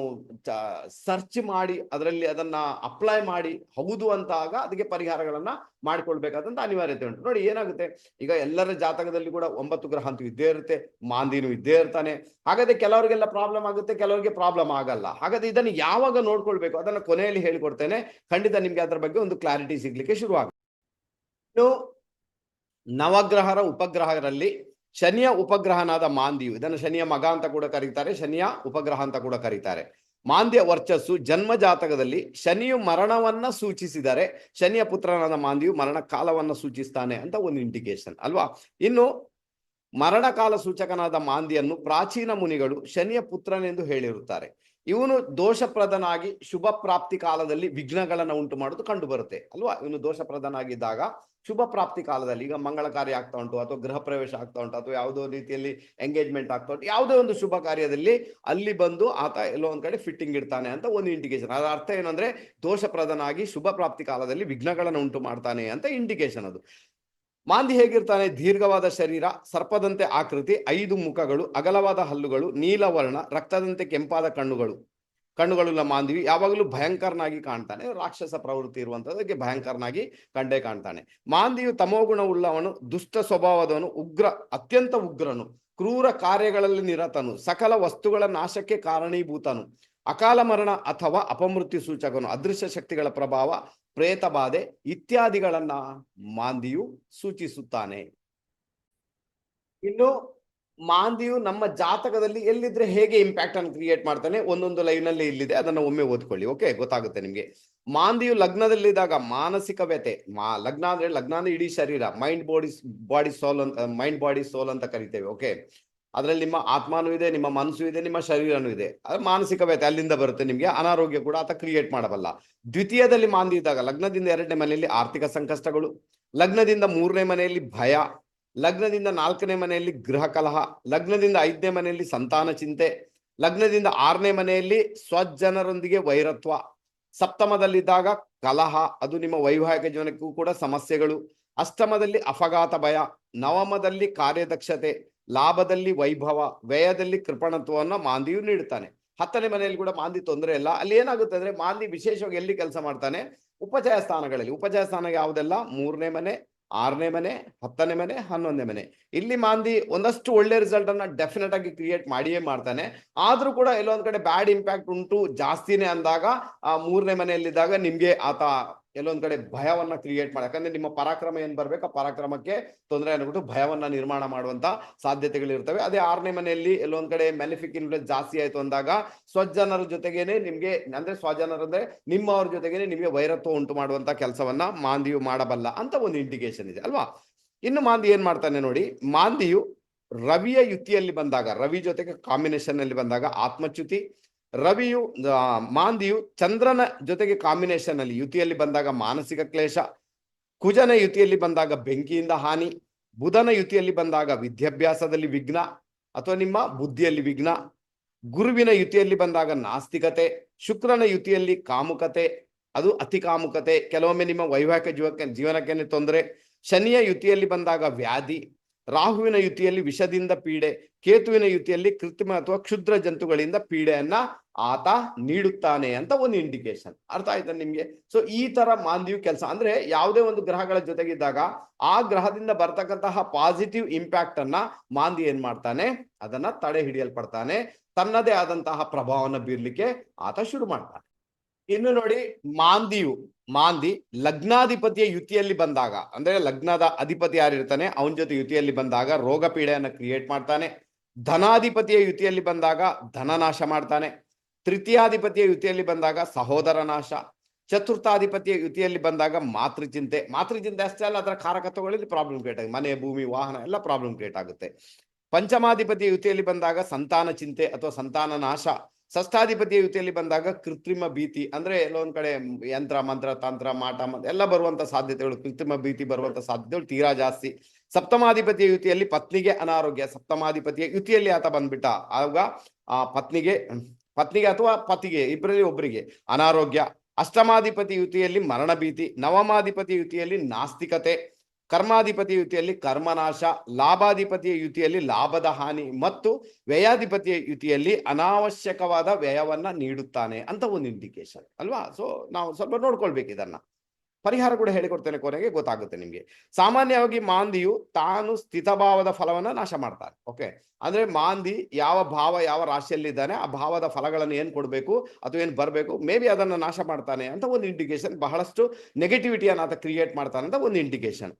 ಸರ್ಚ್ ಮಾಡಿ, ಅದರಲ್ಲಿ ಅದನ್ನ ಅಪ್ಲೈ ಮಾಡಿ ಹೌದು ಅಂತಾಗ ಅದಕ್ಕೆ ಪರಿಹಾರಗಳನ್ನ ಮಾಡಿಕೊಳ್ಬೇಕಾದಂತ ಅನಿವಾರ್ಯತೆ ಉಂಟು. ನೋಡಿ ಏನಾಗುತ್ತೆ? ಈಗ ಎಲ್ಲರ ಜಾತಕದಲ್ಲಿ ಕೂಡ ಒಂಬತ್ತು ಗ್ರಹ ಅಂತೂ ಇದ್ದೇ ಇರುತ್ತೆ, ಮಾಂದಿನೂ ಇದ್ದೇ ಇರ್ತಾನೆ. ಹಾಗಾದ್ರೆ ಕೆಲವರಿಗೆಲ್ಲ ಪ್ರಾಬ್ಲಮ್ ಆಗುತ್ತೆ, ಕೆಲವರಿಗೆ ಪ್ರಾಬ್ಲಮ್ ಆಗಲ್ಲ. ಹಾಗಾದ್ರೆ ಇದನ್ನು ಯಾವಾಗ ನೋಡ್ಕೊಳ್ಬೇಕು? ಅದನ್ನ ಕೊನೆಯಲ್ಲಿ ಹೇಳಿಕೊಡ್ತೇನೆ. ಖಂಡಿತ ನಿಮ್ಗೆ ಅದರ ಬಗ್ಗೆ ಒಂದು ಕ್ಲಾರಿಟಿ ಸಿಗ್ಲಿಕ್ಕೆ ಶುರು ಆಗುತ್ತೆ ಇನ್ನು ನವಗ್ರಹರ ಉಪಗ್ರಹರಲ್ಲಿ ಶನಿಯ ಉಪಗ್ರಹನಾದ ಮಾಂದಿಯು, ಇದನ್ನು ಶನಿಯ ಮಗ ಅಂತ ಕೂಡ ಕರೀತಾರೆ, ಶನಿಯ ಉಪಗ್ರಹ ಅಂತ ಕೂಡ ಕರೀತಾರೆ. ಮಾಂದ್ಯ ವರ್ಚಸ್ಸು ಜನ್ಮ ಜಾತಕದಲ್ಲಿ ಶನಿಯು ಮರಣವನ್ನ ಸೂಚಿಸಿದರೆ, ಶನಿಯ ಪುತ್ರನಾದ ಮಾಂದಿಯು ಮರಣ ಕಾಲವನ್ನ ಸೂಚಿಸ್ತಾನೆ ಅಂತ ಒಂದು ಇಂಡಿಕೇಶನ್ ಅಲ್ವಾ? ಇನ್ನು ಮರಣ ಕಾಲ ಸೂಚಕನಾದ ಮಾಂದಿಯನ್ನು ಪ್ರಾಚೀನ ಮುನಿಗಳು ಶನಿಯ ಪುತ್ರನೆಂದು ಹೇಳಿರುತ್ತಾರೆ. ಇವನು ದೋಷಪ್ರದನಾಗಿ ಶುಭ ಪ್ರಾಪ್ತಿ ಕಾಲದಲ್ಲಿ ವಿಘ್ನಗಳನ್ನ ಉಂಟು ಮಾಡೋದು ಕಂಡು ಬರುತ್ತೆ ಅಲ್ವಾ? ಇವನು ದೋಷಪ್ರದನಾಗಿದ್ದಾಗ ಶುಭ ಪ್ರಾಪ್ತಿ ಕಾಲದಲ್ಲಿ, ಈಗ ಮಂಗಳ ಕಾರ್ಯ ಆಗ್ತಾ ಉಂಟು, ಅಥವಾ ಗೃಹ ಪ್ರವೇಶ ಆಗ್ತಾ ಉಂಟು, ಅಥವಾ ಯಾವುದೋ ರೀತಿಯಲ್ಲಿ ಎಂಗೇಜ್ಮೆಂಟ್ ಆಗ್ತಾ ಉಂಟು, ಯಾವುದೇ ಒಂದು ಶುಭ ಕಾರ್ಯದಲ್ಲಿ ಅಲ್ಲಿ ಬಂದು ಆತ ಎಲ್ಲೋ ಒಂದ್ ಕಡೆ ಫಿಟ್ಟಿಂಗ್ ಇಡ್ತಾನೆ ಅಂತ ಒಂದು ಇಂಡಿಕೇಶನ್ ಅದರ ಅರ್ಥ ಏನಂದ್ರೆ ದೋಷಪ್ರದನಾಗಿ ಶುಭ ಪ್ರಾಪ್ತಿ ಕಾಲದಲ್ಲಿ ವಿಘ್ನಗಳನ್ನು ಉಂಟು ಮಾಡ್ತಾನೆ ಅಂತ ಇಂಡಿಕೇಶನ್ ಅದು. ಮಾಂದಿ ಹೇಗಿರ್ತಾನೆ? ದೀರ್ಘವಾದ ಶರೀರ, ಸರ್ಪದಂತೆ ಆಕೃತಿ, ಐದು ಮುಖಗಳು, ಅಗಲವಾದ ಹಲ್ಲುಗಳು, ನೀಲವರ್ಣ, ರಕ್ತದಂತೆ ಕೆಂಪಾದ ಕಣ್ಣುಗಳು. ಕಣ್ಣುಗಳುಳ್ಳ ಮಾಂದಿವಿ. ಯಾವಾಗಲೂ ಭಯಂಕರನಾಗಿ ಕಾಣ್ತಾನೆ. ರಾಕ್ಷಸ ಪ್ರವೃತ್ತಿ ಇರುವಂತದಕ್ಕೆ ಭಯಂಕರನಾಗಿ ಕಂಡೇ ಕಾಣ್ತಾನೆ. ಮಾಂದಿಯು ತಮೋಗುಣ ಉಳ್ಳವನು, ದುಷ್ಟ ಸ್ವಭಾವದವನು, ಉಗ್ರ, ಅತ್ಯಂತ ಉಗ್ರನು, ಕ್ರೂರ ಕಾರ್ಯಗಳಲ್ಲಿ ನಿರತನು, ಸಕಲ ವಸ್ತುಗಳ ನಾಶಕ್ಕೆ ಕಾರಣೀಭೂತನು, ಅಕಾಲ ಮರಣ ಅಥವಾ ಅಪಮೃತ್ಯು ಸೂಚಕನು, ಅದೃಶ್ಯ ಶಕ್ತಿಗಳ ಪ್ರಭಾವ, ಪ್ರೇತ ಬಾಧೆ ಇತ್ಯಾದಿಗಳನ್ನ ಮಾಂದಿಯು ಸೂಚಿಸುತ್ತಾನೆ. ಇನ್ನು ಮಾಂದಿಯು ನಮ್ಮ ಜಾತಕದಲ್ಲಿ ಎಲ್ಲಿದ್ರೆ ಹೇಗೆ ಇಂಪ್ಯಾಕ್ಟ್ ಅನ್ನು ಕ್ರಿಯೇಟ್ ಮಾಡ್ತಾನೆ ಒಂದೊಂದು ಲೈನ್ ಅಲ್ಲಿ ಇಲ್ಲಿದೆ. ಅದನ್ನ ಒಮ್ಮೆ ಓದ್ಕೊಳ್ಳಿ ಓಕೆ ಗೊತ್ತಾಗುತ್ತೆ ನಿಮ್ಗೆ. ಮಾಂದಿಯು ಲಗ್ನದಲ್ಲಿದ್ದಾಗ ಮಾನಸಿಕ ವ್ಯತೆ ಮಾ, ಲಗ್ನ ಅಂದ್ರೆ ಲಗ್ನ ಅಂದ್ರೆ ಇಡೀ ಶರೀರ ಮೈಂಡ್ ಬಾಡಿ ಬಾಡಿ ಸೋಲ್ ಅಂತ ಮೈಂಡ್ ಬಾಡಿ ಸೋಲ್ ಅಂತ ಕರಿತೇವೆ ಓಕೆ ಅದರಲ್ಲಿ ನಿಮ್ಮ ಆತ್ಮನೂ ಇದೆ, ನಿಮ್ಮ ಮನಸ್ಸು ಇದೆ, ನಿಮ್ಮ ಶರೀರನೂ ಇದೆ. ಅದು ಮಾನಸಿಕ ವ್ಯತೆ ಅಲ್ಲಿಂದ ಬರುತ್ತೆ ನಿಮಗೆ, ಅನಾರೋಗ್ಯ ಕೂಡ ಆತ ಕ್ರಿಯೇಟ್ ಮಾಡಬಲ್ಲ. ದ್ವಿತೀಯದಲ್ಲಿ ಮಾಂದಿ ಇದ್ದಾಗ ಲಗ್ನದಿಂದ ಎರಡನೇ ಮನೆಯಲ್ಲಿ ಆರ್ಥಿಕ ಸಂಕಷ್ಟಗಳು, ಲಗ್ನದಿಂದ ಮೂರನೇ ಮನೆಯಲ್ಲಿ ಭಯ ಲಗ್ನದಿಂದ ನಾಲ್ಕನೇ ಮನೆಯಲ್ಲಿ ಗೃಹ ಕಲಹ, ಲಗ್ನದಿಂದ ಐದನೇ ಮನೆಯಲ್ಲಿ ಸಂತಾನ ಚಿಂತೆ, ಲಗ್ನದಿಂದ ಆರನೇ ಮನೆಯಲ್ಲಿ ಸ್ವಜನರೊಂದಿಗೆ ವೈರತ್ವ. ಸಪ್ತಮದಲ್ಲಿದ್ದಾಗ ಕಲಹ, ಅದು ನಿಮ್ಮ ವೈವಾಹಿಕ ಜೀವನಕ್ಕೂ ಕೂಡ ಸಮಸ್ಯೆಗಳು. ಅಷ್ಟಮದಲ್ಲಿ ಅಪಘಾತ ಭಯ, ನವಮದಲ್ಲಿ ಕಾರ್ಯದಕ್ಷತೆ, ಲಾಭದಲ್ಲಿ ವೈಭವ, ವ್ಯಯದಲ್ಲಿ ಕೃಪಣತ್ವವನ್ನು ಮಾಂದಿಯು ನೀಡುತ್ತಾನೆ. ಹತ್ತನೇ ಮನೆಯಲ್ಲಿ ಕೂಡ ಮಾಂದಿ ತೊಂದರೆ ಇಲ್ಲ. ಅಲ್ಲಿ ಏನಾಗುತ್ತೆ ಅಂದ್ರೆ ಮಾಂದಿ ವಿಶೇಷವಾಗಿ ಎಲ್ಲಿ ಕೆಲಸ ಮಾಡ್ತಾನೆ? ಉಪಚಯ ಸ್ಥಾನಗಳಲ್ಲಿ. ಉಪಚಯ ಸ್ಥಾನ ಯಾವುದೆಲ್ಲ? ಮೂರನೇ ಮನೆ ಆರನೇ ಮನೆ, ಹತ್ತನೇ ಮನೆ, ಹನ್ನೊಂದನೇ ಮನೆ. ಇಲ್ಲಿ ಮಾಂದಿ ಒಂದಷ್ಟು ಒಳ್ಳೆ ರಿಸಲ್ಟ್ ಅನ್ನ ಡೆಫಿನೆಟ್ ಆಗಿ ಕ್ರಿಯೇಟ್ ಮಾಡಿಯೇ ಮಾಡ್ತಾನೆ. ಆದ್ರೂ ಕೂಡ ಎಲ್ಲೊಂದ್ ಕಡೆ ಬ್ಯಾಡ್ ಇಂಪ್ಯಾಕ್ಟ್ ಉಂಟು ಜಾಸ್ತಿನೇ ಅಂದಾಗ, ಆ ಮೂರನೇ ಮನೆಯಲ್ಲಿದ್ದಾಗ ನಿಮ್ಗೆ ಆತ ಎಲ್ಲೊಂದ್ ಕಡೆ ಭಯವನ್ನ ಕ್ರಿಯೇಟ್ ಮಾಡಿ. ಯಾಕಂದ್ರೆ ನಿಮ್ಮ ಪರಾಕ್ರಮ ಏನ್ ಬರ್ಬೇಕು, ಆ ಪರಾಕ್ರಮಕ್ಕೆ ತೊಂದರೆ ಅನ್ಬಿಟ್ಟು ಭಯವನ್ನ ನಿರ್ಮಾಣ ಮಾಡುವಂತ ಸಾಧ್ಯತೆಗಳು ಇರ್ತವೆ. ಅದೇ ಆರನೇ ಮನೆಯಲ್ಲಿ ಎಲ್ಲೊಂದ್ ಕಡೆ ಮೆಲಿಫಿಕ್ ಇನ್ಫ್ಲೂಯೆನ್ಸ್ ಜಾಸ್ತಿ ಆಯ್ತು ಅಂದಾಗ ಸ್ವಜನರ ಜೊತೆಗೇನೆ ನಿಮ್ಗೆ, ಅಂದ್ರೆ ಸ್ವಜನರ ಅಂದ್ರೆ ನಿಮ್ಮವ್ರ ಜೊತೆಗೇನೆ ನಿಮ್ಗೆ ವೈರತ್ವ ಉಂಟು ಮಾಡುವಂತ ಕೆಲಸವನ್ನ ಮಾಂದಿಯು ಮಾಡಬಲ್ಲ ಅಂತ ಒಂದು ಇಂಡಿಕೇಶನ್ ಇದೆ, ಅಲ್ವಾ? ಇನ್ನು ಮಾಂದಿ ಏನ್ ಮಾಡ್ತಾನೆ ನೋಡಿ, ಮಾಂದಿಯು ರವಿಯ ಯುತಿಯಲ್ಲಿ ಬಂದಾಗ, ರವಿ ಜೊತೆಗೆ ಕಾಂಬಿನೇಷನ್ ಅಲ್ಲಿ ಬಂದಾಗ ಆತ್ಮಚ್ಯುತಿ ರವಿಯು ಮಾಂದಿಯು ಚಂದ್ರನ ಜೊತೆಗೆ ಕಾಂಬಿನೇಷನ್ ಅಲ್ಲಿ ಯುತಿಯಲ್ಲಿ ಬಂದಾಗ ಮಾನಸಿಕ ಕ್ಲೇಶ, ಕುಜನ ಯುತಿಯಲ್ಲಿ ಬಂದಾಗ ಬೆಂಕಿಯಿಂದ ಹಾನಿ, ಬುಧನ ಯುತಿಯಲ್ಲಿ ಬಂದಾಗ ವಿದ್ಯಾಭ್ಯಾಸದಲ್ಲಿ ವಿಘ್ನ ಅಥವಾ ನಿಮ್ಮ ಬುದ್ಧಿಯಲ್ಲಿ ವಿಘ್ನ, ಗುರುವಿನ ಯುತಿಯಲ್ಲಿ ಬಂದಾಗ ನಾಸ್ತಿಕತೆ, ಶುಕ್ರನ ಯುತಿಯಲ್ಲಿ ಕಾಮುಕತೆ, ಅದು ಅತಿ ಕಾಮುಕತೆ. ಕೆಲವೊಮ್ಮೆ ನಿಮ್ಮ ವೈವಾಹಿಕ ಜೀವಕ್ಕೆ ಜೀವನಕ್ಕೆ ತೊಂದರೆ. ಶನಿಯ ಯುತಿಯಲ್ಲಿ ಬಂದಾಗ ವ್ಯಾಧಿ ರಾಹುವಿನ ಯುತಿಯಲ್ಲಿ ವಿಷದಿಂದ ಪೀಡೆ, ಕೇತುವಿನ ಯುತಿಯಲ್ಲಿ ಕೃತ್ರಿಮ ಅಥವಾ ಕ್ಷುದ್ರ ಜಂತುಗಳಿಂದ ಪೀಡೆಯನ್ನ ಆತ ನೀಡುತ್ತಾನೆ ಅಂತ ಒಂದು ಇಂಡಿಕೇಶನ್ ಅರ್ಥ ಆಯ್ತಾ ನಿಮ್ಗೆ? ಸೊ ಈ ತರ ಮಾಂದಿಯು ಕೆಲಸ, ಅಂದ್ರೆ ಯಾವುದೇ ಒಂದು ಗ್ರಹಗಳ ಜೊತೆಗಿದ್ದಾಗ ಆ ಗ್ರಹದಿಂದ ಬರ್ತಕ್ಕಂತಹ ಪಾಸಿಟಿವ್ ಇಂಪ್ಯಾಕ್ಟ್ ಅನ್ನ ಮಾಂದಿ ಏನ್ ಮಾಡ್ತಾನೆ? ಅದನ್ನ ತಡೆ ಹಿಡಿಯಲ್ಪಡ್ತಾನೆ ತನ್ನದೇ ಆದಂತಹ ಪ್ರಭಾವನ ಬೀರ್ಲಿಕ್ಕೆ ಆತ ಶುರು ಮಾಡ್ತಾನೆ. ಇನ್ನು ನೋಡಿ ಮಾಂದಿಯು, ಮಾಂದಿ ಲಗ್ನಾಧಿಪತಿಯ ಯುತಿಯಲ್ಲಿ ಬಂದಾಗ, ಅಂದ್ರೆ ಲಗ್ನದ ಅಧಿಪತಿ ಯಾರಿರ್ತಾನೆ, ಅವನ ಜೊತೆ ಯುತಿಯಲ್ಲಿ ಬಂದಾಗ ರೋಗ ಪೀಡೆಯನ್ನು ಕ್ರಿಯೇಟ್ ಮಾಡ್ತಾನೆ. ಧನಾಧಿಪತಿಯ ಯುತಿಯಲ್ಲಿ ಬಂದಾಗ ಧನನಾಶ ಮಾಡ್ತಾನೆ. ತೃತೀಯಾಧಿಪತಿಯ ಯುತಿಯಲ್ಲಿ ಬಂದಾಗ ಸಹೋದರ ನಾಶ. ಚತುರ್ಥಾಧಿಪತಿಯ ಯುತಿಯಲ್ಲಿ ಬಂದಾಗ ಮಾತೃಚಿಂತೆ. ಮಾತೃಚಿಂತೆ ಅಷ್ಟೇ ಅಲ್ಲ, ಅದರ ಕಾರಕತ್ವಗಳಲ್ಲಿ ಪ್ರಾಬ್ಲಮ್ ಕ್ರಿಯೇಟ್ ಆಗುತ್ತೆ. ಮನೆ, ಭೂಮಿ, ವಾಹನ ಎಲ್ಲ ಪ್ರಾಬ್ಲಮ್ ಕ್ರಿಯೇಟ್ ಆಗುತ್ತೆ. ಪಂಚಮಾಧಿಪತಿಯ ಯುತಿಯಲ್ಲಿ ಬಂದಾಗ ಸಂತಾನ ಚಿಂತೆ ಅಥವಾ ಸಂತಾನ ನಾಶ. ಷಷ್ಠಾಧಿಪತಿಯ ಯುತಿಯಲ್ಲಿ ಬಂದಾಗ ಕೃತ್ರಿಮ ಭೀತಿ, ಅಂದ್ರೆ ಎಲ್ಲೊಂದ್ ಕಡೆ ಯಂತ್ರ, ಮಂತ್ರ, ತಂತ್ರ, ಮಾಟ ಎಲ್ಲ ಬರುವಂತ ಸಾಧ್ಯತೆಗಳು. ಕೃತ್ರಿಮ ಭೀತಿ ಬರುವಂತ ಸಾಧ್ಯತೆಗಳು ತೀರಾ ಜಾಸ್ತಿ. ಸಪ್ತಮಾಧಿಪತಿಯ ಯುತಿಯಲ್ಲಿ ಪತ್ನಿಗೆ ಅನಾರೋಗ್ಯ, ಸಪ್ತಮಾಧಿಪತಿಯ ಯುತಿಯಲ್ಲಿ ಆತ ಬಂದ್ಬಿಟ್ಟ. ಆಗ ಆ ಪತ್ನಿಗೆ ಪತ್ನಿಗೆ ಅಥವಾ ಪತಿಗೆ ಇಬ್ಬರಲ್ಲಿ ಒಬ್ಬರಿಗೆ ಅನಾರೋಗ್ಯ ಅಷ್ಟಮಾಧಿಪತಿ ಯುತಿಯಲ್ಲಿ ಮರಣ ಭೀತಿ ನವಮಾಧಿಪತಿ ಯುತಿಯಲ್ಲಿ ನಾಸ್ತಿಕತೆ ಕರ್ಮಾಧಿಪತಿ ಯುತಿಯಲ್ಲಿ ಕರ್ಮನಾಶ, ಲಾಭಾಧಿಪತಿಯ ಯುತಿಯಲ್ಲಿ ಲಾಭದ ಹಾನಿ ಮತ್ತು ವ್ಯಯಾಧಿಪತಿಯ ಯುತಿಯಲ್ಲಿ ಅನಾವಶ್ಯಕವಾದ ವ್ಯಯವನ್ನ ನೀಡುತ್ತಾನೆ ಅಂತ ಒಂದು ಇಂಡಿಕೇಶನ್ ಅಲ್ವಾ? ಸೊ ನಾವು ಸ್ವಲ್ಪ ನೋಡ್ಕೊಳ್ಬೇಕು ಇದನ್ನ. ಪರಿಹಾರ ಕೂಡ ಹೇಳಿಕೊಡ್ತೇನೆ ಕೊನೆಗೆ, ಗೊತ್ತಾಗುತ್ತೆ ನಿಮಗೆ. ಸಾಮಾನ್ಯವಾಗಿ ಮಾಂದಿಯು ತಾನು ಸ್ಥಿತಭಾವದ ಫಲವನ್ನ ನಾಶ ಮಾಡ್ತಾನೆ ಓಕೆ ಅಂದ್ರೆ ಮಾಂದಿ ಯಾವ ಭಾವ ಯಾವ ರಾಶಿಯಲ್ಲಿದ್ದಾನೆ, ಆ ಭಾವದ ಫಲಗಳನ್ನು ಏನ್ ಕೊಡಬೇಕು ಅಥವಾ ಏನ್ ಬರಬೇಕು ಮೇ ಬಿ ಅದನ್ನ ನಾಶ ಮಾಡ್ತಾನೆ ಅಂತ ಒಂದು ಇಂಡಿಕೇಶನ್ ಬಹಳಷ್ಟು ನೆಗೆಟಿವಿಟಿಯನ್ನು ಆತ ಕ್ರಿಯೇಟ್ ಮಾಡ್ತಾನೆ ಅಂತ ಒಂದು ಇಂಡಿಕೇಶನ್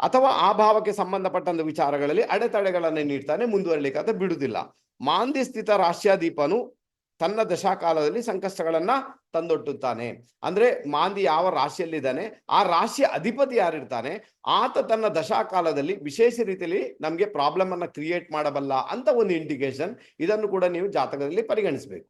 ಅಥವಾ ಆ ಭಾವಕ್ಕೆ ಸಂಬಂಧಪಟ್ಟಂತ ವಿಚಾರಗಳಲ್ಲಿ ಅಡೆತಡೆಗಳನ್ನು ನೀಡ್ತಾನೆ ಮುಂದುವರಲಿಕ್ಕೆ ಬಿಡುವುದಿಲ್ಲ. ಮಾಂದಿ ಸ್ಥಿತ ರಾಶ್ಯಾದೀಪನು ತನ್ನ ದಶಾಕಾಲದಲ್ಲಿ ಸಂಕಷ್ಟಗಳನ್ನ ತಂದೊಟ್ಟುತ್ತಾನೆ. ಅಂದ್ರೆ ಮಾಂದಿ ಯಾವ ರಾಶಿಯಲ್ಲಿದ್ದಾನೆ? ಆ ರಾಶಿಯ ಅಧಿಪತಿ ಯಾರಿರ್ತಾನೆ? ಆತ ತನ್ನ ದಶಾಕಾಲದಲ್ಲಿ ವಿಶೇಷ ರೀತಿಯಲ್ಲಿ ನಮ್ಗೆ ಪ್ರಾಬ್ಲಮ್ ಅನ್ನ ಕ್ರಿಯೇಟ್ ಮಾಡಬಲ್ಲ ಅಂತ ಒಂದು ಇಂಡಿಕೇಶನ್ ಇದನ್ನು ಕೂಡ ನೀವು ಜಾತಕದಲ್ಲಿ ಪರಿಗಣಿಸಬೇಕು.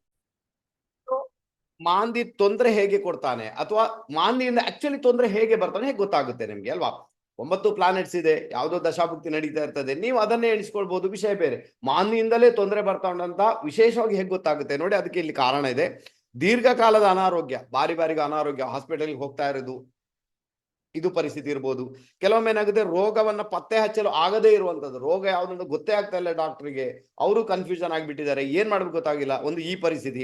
ಮಾಂದಿ ತೊಂದರೆ ಹೇಗೆ ಕೊಡ್ತಾನೆ? ಅಥವಾ ಮಾಂದಿಯಿಂದ ಆಕ್ಚುಲಿ ತೊಂದರೆ ಹೇಗೆ ಬರ್ತಾನೆ? ಹೇಗೆ ಗೊತ್ತಾಗುತ್ತೆ ನಿಮ್ಗೆ ಅಲ್ವಾ? ಒಂಬತ್ತು ಪ್ಲಾನೆಟ್ಸ್ ಇದೆ, ಯಾವುದೋ ದಶಾಭುಕ್ತಿ ನಡೀತಾ ಇರ್ತದೆ. ನೀವು ಅದನ್ನೇ ಎಣಿಸ್ಕೊಳ್ಬಹುದು ವಿಷಯ ಬೇರೆ. ಮಾನ್ನಿಂದಲೇ ತೊಂದರೆ ಬರ್ತಾ ಉಂಟಂತ ವಿಶೇಷವಾಗಿ ಹೇಗೆ ಗೊತ್ತಾಗುತ್ತೆ? ನೋಡಿ ಅದಕ್ಕೆ ಇಲ್ಲಿ ಕಾರಣ ಇದೆ. ದೀರ್ಘಕಾಲದ ಅನಾರೋಗ್ಯ, ಬಾರಿ ಬಾರಿಗೆ ಅನಾರೋಗ್ಯ ಹಾಸ್ಪಿಟಲ್ಗೆ ಹೋಗ್ತಾ ಇರೋದು, ಇದು ಪರಿಸ್ಥಿತಿ ಇರ್ಬೋದು. ಕೆಲವೊಮ್ಮೆ ಏನಾಗುತ್ತೆ, ರೋಗವನ್ನ ಪತ್ತೆ ಹಚ್ಚಲು ಆಗದೇ ಇರುವಂತದ್ದು. ರೋಗ ಯಾವ್ದು ಗೊತ್ತೇ ಆಗ್ತಾ ಇಲ್ಲ ಡಾಕ್ಟರ್ಗೆ ಅವರು ಕನ್ಫ್ಯೂಷನ್ ಆಗಿಬಿಟ್ಟಿದ್ದಾರೆ. ಏನ್ ಮಾಡ್ಬೇಕು ಗೊತ್ತಾಗಿಲ್ಲ. ಒಂದು ಈ ಪರಿಸ್ಥಿತಿ.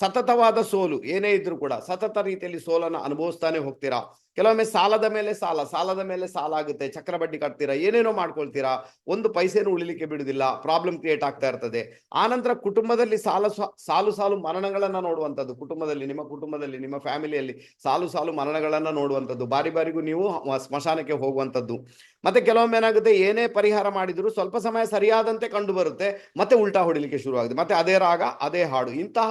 ಸತತವಾದ ಸೋಲು, ಏನೇ ಇದ್ರೂ ಕೂಡ ಸತತ ರೀತಿಯಲ್ಲಿ ಸೋಲನ್ನು ಅನುಭವಿಸ್ತಾನೆ ಹೋಗ್ತೀರಾ? ಕೆಲವೊಮ್ಮೆ ಸಾಲದ ಮೇಲೆ ಸಾಲ, ಸಾಲದ ಮೇಲೆ ಸಾಲ ಆಗುತ್ತೆ, ಚಕ್ರ ಬಡ್ಡಿ ಕಟ್ತೀರಾ, ಏನೇನೋ ಮಾಡ್ಕೊಳ್ತೀರಾ, ಒಂದು ಪೈಸೆನೂ ಉಳಿಲಿಕ್ಕೆ ಬಿಡುದಿಲ್ಲ ಪ್ರಾಬ್ಲಮ್ ಕ್ರಿಯೇಟ್ ಆಗ್ತಾ ಇರ್ತದೆ. ಆನಂತರ ಕುಟುಂಬದಲ್ಲಿ ಸಾಲ ಸಾಲು ಸಾಲು ಮರಣಗಳನ್ನ ನೋಡುವಂಥದ್ದು, ಕುಟುಂಬದಲ್ಲಿ, ನಿಮ್ಮ ಕುಟುಂಬದಲ್ಲಿ, ನಿಮ್ಮ ಫ್ಯಾಮಿಲಿಯಲ್ಲಿ ಸಾಲು ಸಾಲು ಮರಣಗಳನ್ನ ನೋಡುವಂಥದ್ದು, ಬಾರಿ ಬಾರಿಗೂ ನೀವು ಸ್ಮಶಾನಕ್ಕೆ ಹೋಗುವಂಥದ್ದು. ಮತ್ತೆ ಕೆಲವೊಮ್ಮೆ ಏನಾಗುತ್ತೆ, ಏನೇ ಪರಿಹಾರ ಮಾಡಿದ್ರು ಸ್ವಲ್ಪ ಸಮಯ ಸರಿಯಾದಂತೆ ಕಂಡು ಬರುತ್ತೆ ಮತ್ತೆ ಉಲ್ಟಾ ಹೊಡಿಲಿಕ್ಕೆ ಶುರು ಮತ್ತೆ ಅದೇ ರಾಗ, ಅದೇ ಹಾಡು, ಇಂತಹ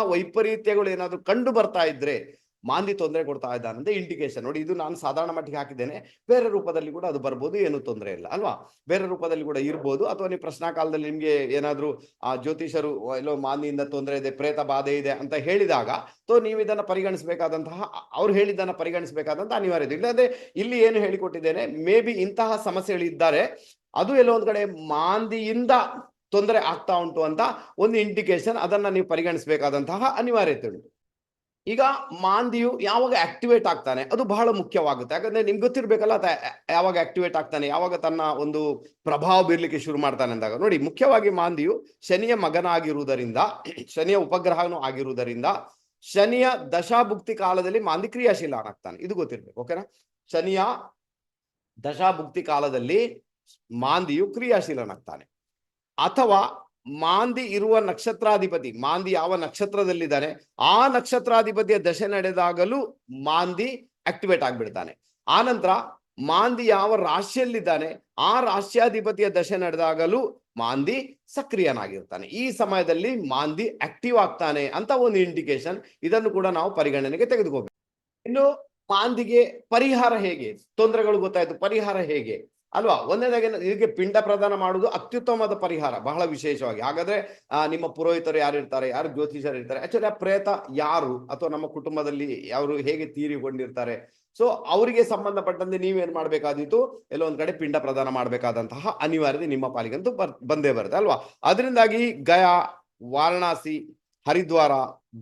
ವೈಪರೀತ್ಯಗಳು ಏನಾದರೂ ಕಂಡು ಬರ್ತಾ ಇದ್ರೆ ಮಾಂದಿ ತೊಂದರೆ ಕೊಡ್ತಾ ಇದ್ದಾನಂತ ಇಂಡಿಕೇಶನ್ ನೋಡಿ, ಇದು ನಾನು ಸಾಧಾರಣ ಮಟ್ಟಿಗೆ ಹಾಕಿದ್ದೇನೆ. ಬೇರೆ ರೂಪದಲ್ಲಿ ಕೂಡ ಅದು ಬರ್ಬೋದು, ಏನು ತೊಂದರೆ ಇಲ್ಲ, ಅಲ್ವಾ? ಬೇರೆ ರೂಪದಲ್ಲಿ ಕೂಡ ಇರ್ಬೋದು. ಅಥವಾ ನೀವು ಪ್ರಶ್ನಾ ಕಾಲದಲ್ಲಿ ನಿಮ್ಗೆ ಏನಾದರೂ, ಆ ಜ್ಯೋತಿಷರು ಎಲ್ಲೋ ಮಾಂದಿಯಿಂದ ತೊಂದರೆ ಇದೆ, ಪ್ರೇತ ಬಾಧೆ ಇದೆ ಅಂತ ಹೇಳಿದಾಗ, ತೋ, ನೀವು ಇದನ್ನ ಪರಿಗಣಿಸಬೇಕಾದಂತಹ, ಅವ್ರು ಹೇಳಿದ್ದನ್ನ ಪರಿಗಣಿಸಬೇಕಾದಂತ ಅನಿವಾರ್ಯತೆ. ಇಲ್ಲದೆ ಇಲ್ಲಿ ಏನು ಹೇಳಿಕೊಟ್ಟಿದ್ದೇನೆ, ಮೇ ಬಿ ಇಂತಹ ಸಮಸ್ಯೆಗಳಿದ್ದಾರೆ. ಅದು ಎಲ್ಲೋ ಒಂದ್ ಕಡೆ ಮಾಂದಿಯಿಂದ ತೊಂದರೆ ಆಗ್ತಾ ಉಂಟು ಅಂತ ಒಂದು ಇಂಡಿಕೇಶನ್ ಅದನ್ನ ನೀವು ಪರಿಗಣಿಸಬೇಕಾದಂತಹ ಅನಿವಾರ್ಯತೆ ಉಂಟು. ಈಗ ಮಾಂದಿಯು ಯಾವಾಗ ಆಕ್ಟಿವೇಟ್ ಆಗ್ತಾನೆ, ಅದು ಬಹಳ ಮುಖ್ಯವಾಗುತ್ತೆ. ಯಾಕಂದ್ರೆ ನಿಮ್ಗೆ ಗೊತ್ತಿರ್ಬೇಕಲ್ಲ ಯಾವಾಗ ಆಕ್ಟಿವೇಟ್ ಆಗ್ತಾನೆ, ಯಾವಾಗ ತನ್ನ ಒಂದು ಪ್ರಭಾವ ಬೀರ್ಲಿಕ್ಕೆ ಶುರು ಮಾಡ್ತಾನೆ ಅಂದಾಗ. ನೋಡಿ, ಮುಖ್ಯವಾಗಿ ಮಾಂದಿಯು ಶನಿಯ ಮಗನಾಗಿರುವುದರಿಂದ, ಶನಿಯ ಉಪಗ್ರಹನೂ ಆಗಿರುವುದರಿಂದ, ಶನಿಯ ದಶಾಭುಕ್ತಿ ಕಾಲದಲ್ಲಿ ಮಾಂದಿ ಕ್ರಿಯಾಶೀಲನಾಗ್ತಾನೆ. ಇದು ಗೊತ್ತಿರ್ಬೇಕು ಓಕೆನಾ ಶನಿಯ ದಶಾಭುಕ್ತಿ ಕಾಲದಲ್ಲಿ ಮಾಂದಿಯು ಕ್ರಿಯಾಶೀಲನಾಗ್ತಾನೆ. ಅಥವಾ ಮಾಂದಿ ಇರುವ ನಕ್ಷತ್ರಾಧಿಪತಿ, ಮಾಂದಿ ಯಾವ ನಕ್ಷತ್ರದಲ್ಲಿದ್ದಾನೆ, ಆ ನಕ್ಷತ್ರಾಧಿಪತಿಯ ದಶೆ ನಡೆದಾಗಲೂ ಮಾಂದಿ ಆಕ್ಟಿವೇಟ್ ಆಗ್ಬಿಡ್ತಾನೆ. ಆನಂತರ ಮಾಂದಿ ಯಾವ ರಾಶಿಯಲ್ಲಿದ್ದಾನೆ, ಆ ರಾಶ್ಯಾಧಿಪತಿಯ ದಶೆ ನಡೆದಾಗಲೂ ಮಾಂದಿ ಸಕ್ರಿಯನಾಗಿರ್ತಾನೆ. ಈ ಸಮಯದಲ್ಲಿ ಮಾಂದಿ ಆಕ್ಟಿವ್ ಆಗ್ತಾನೆ ಅಂತ ಒಂದು ಇಂಡಿಕೇಶನ್ ಇದನ್ನು ಕೂಡ ನಾವು ಪರಿಗಣನೆಗೆ ತೆಗೆದುಕೋಬೇಕು. ಇನ್ನು ಮಾಂದಿಗೆ ಪರಿಹಾರ ಹೇಗೆ? ತೊಂದರೆಗಳು ಗೊತ್ತಾಯ್ತು, ಪರಿಹಾರ ಹೇಗೆ? ಅಲ್ವಾ? ಒಂದನೇದಾಗಿ ಇದಕ್ಕೆ ಪಿಂಡ ಪ್ರದಾನ ಮಾಡುವುದು ಅತ್ಯುತ್ತಮವಾದ ಪರಿಹಾರ, ಬಹಳ ವಿಶೇಷವಾಗಿ. ಹಾಗಾದ್ರೆ ನಿಮ್ಮ ಪುರೋಹಿತರು ಯಾರು ಇರ್ತಾರೆ ಯಾರು ಜ್ಯೋತಿಷರು ಇರ್ತಾರೆ ಆಕ್ಚುಲಿ ಆ ಪ್ರೇತ ಯಾರು? ಅಥವಾ ನಮ್ಮ ಕುಟುಂಬದಲ್ಲಿ ಯಾರು ಹೇಗೆ ತೀರಿಕೊಂಡಿರ್ತಾರೆ? ಸೊ ಅವರಿಗೆ ಸಂಬಂಧಪಟ್ಟಂತೆ ನೀವೇನ್ ಮಾಡ್ಬೇಕಾದೀತು? ಎಲ್ಲೋ ಒಂದ್ ಕಡೆ ಪಿಂಡ ಪ್ರದಾನ ಮಾಡಬೇಕಾದಂತಹ ಅನಿವಾರ್ಯತೆ ನಿಮ್ಮ ಪಾಲಿಗಂತೂ ಬರ್, ಬಂದೇ ಬರುತ್ತೆ, ಅಲ್ವಾ? ಅದರಿಂದಾಗಿ ಗಯಾ, ವಾರಣಾಸಿ, ಹರಿದ್ವಾರ,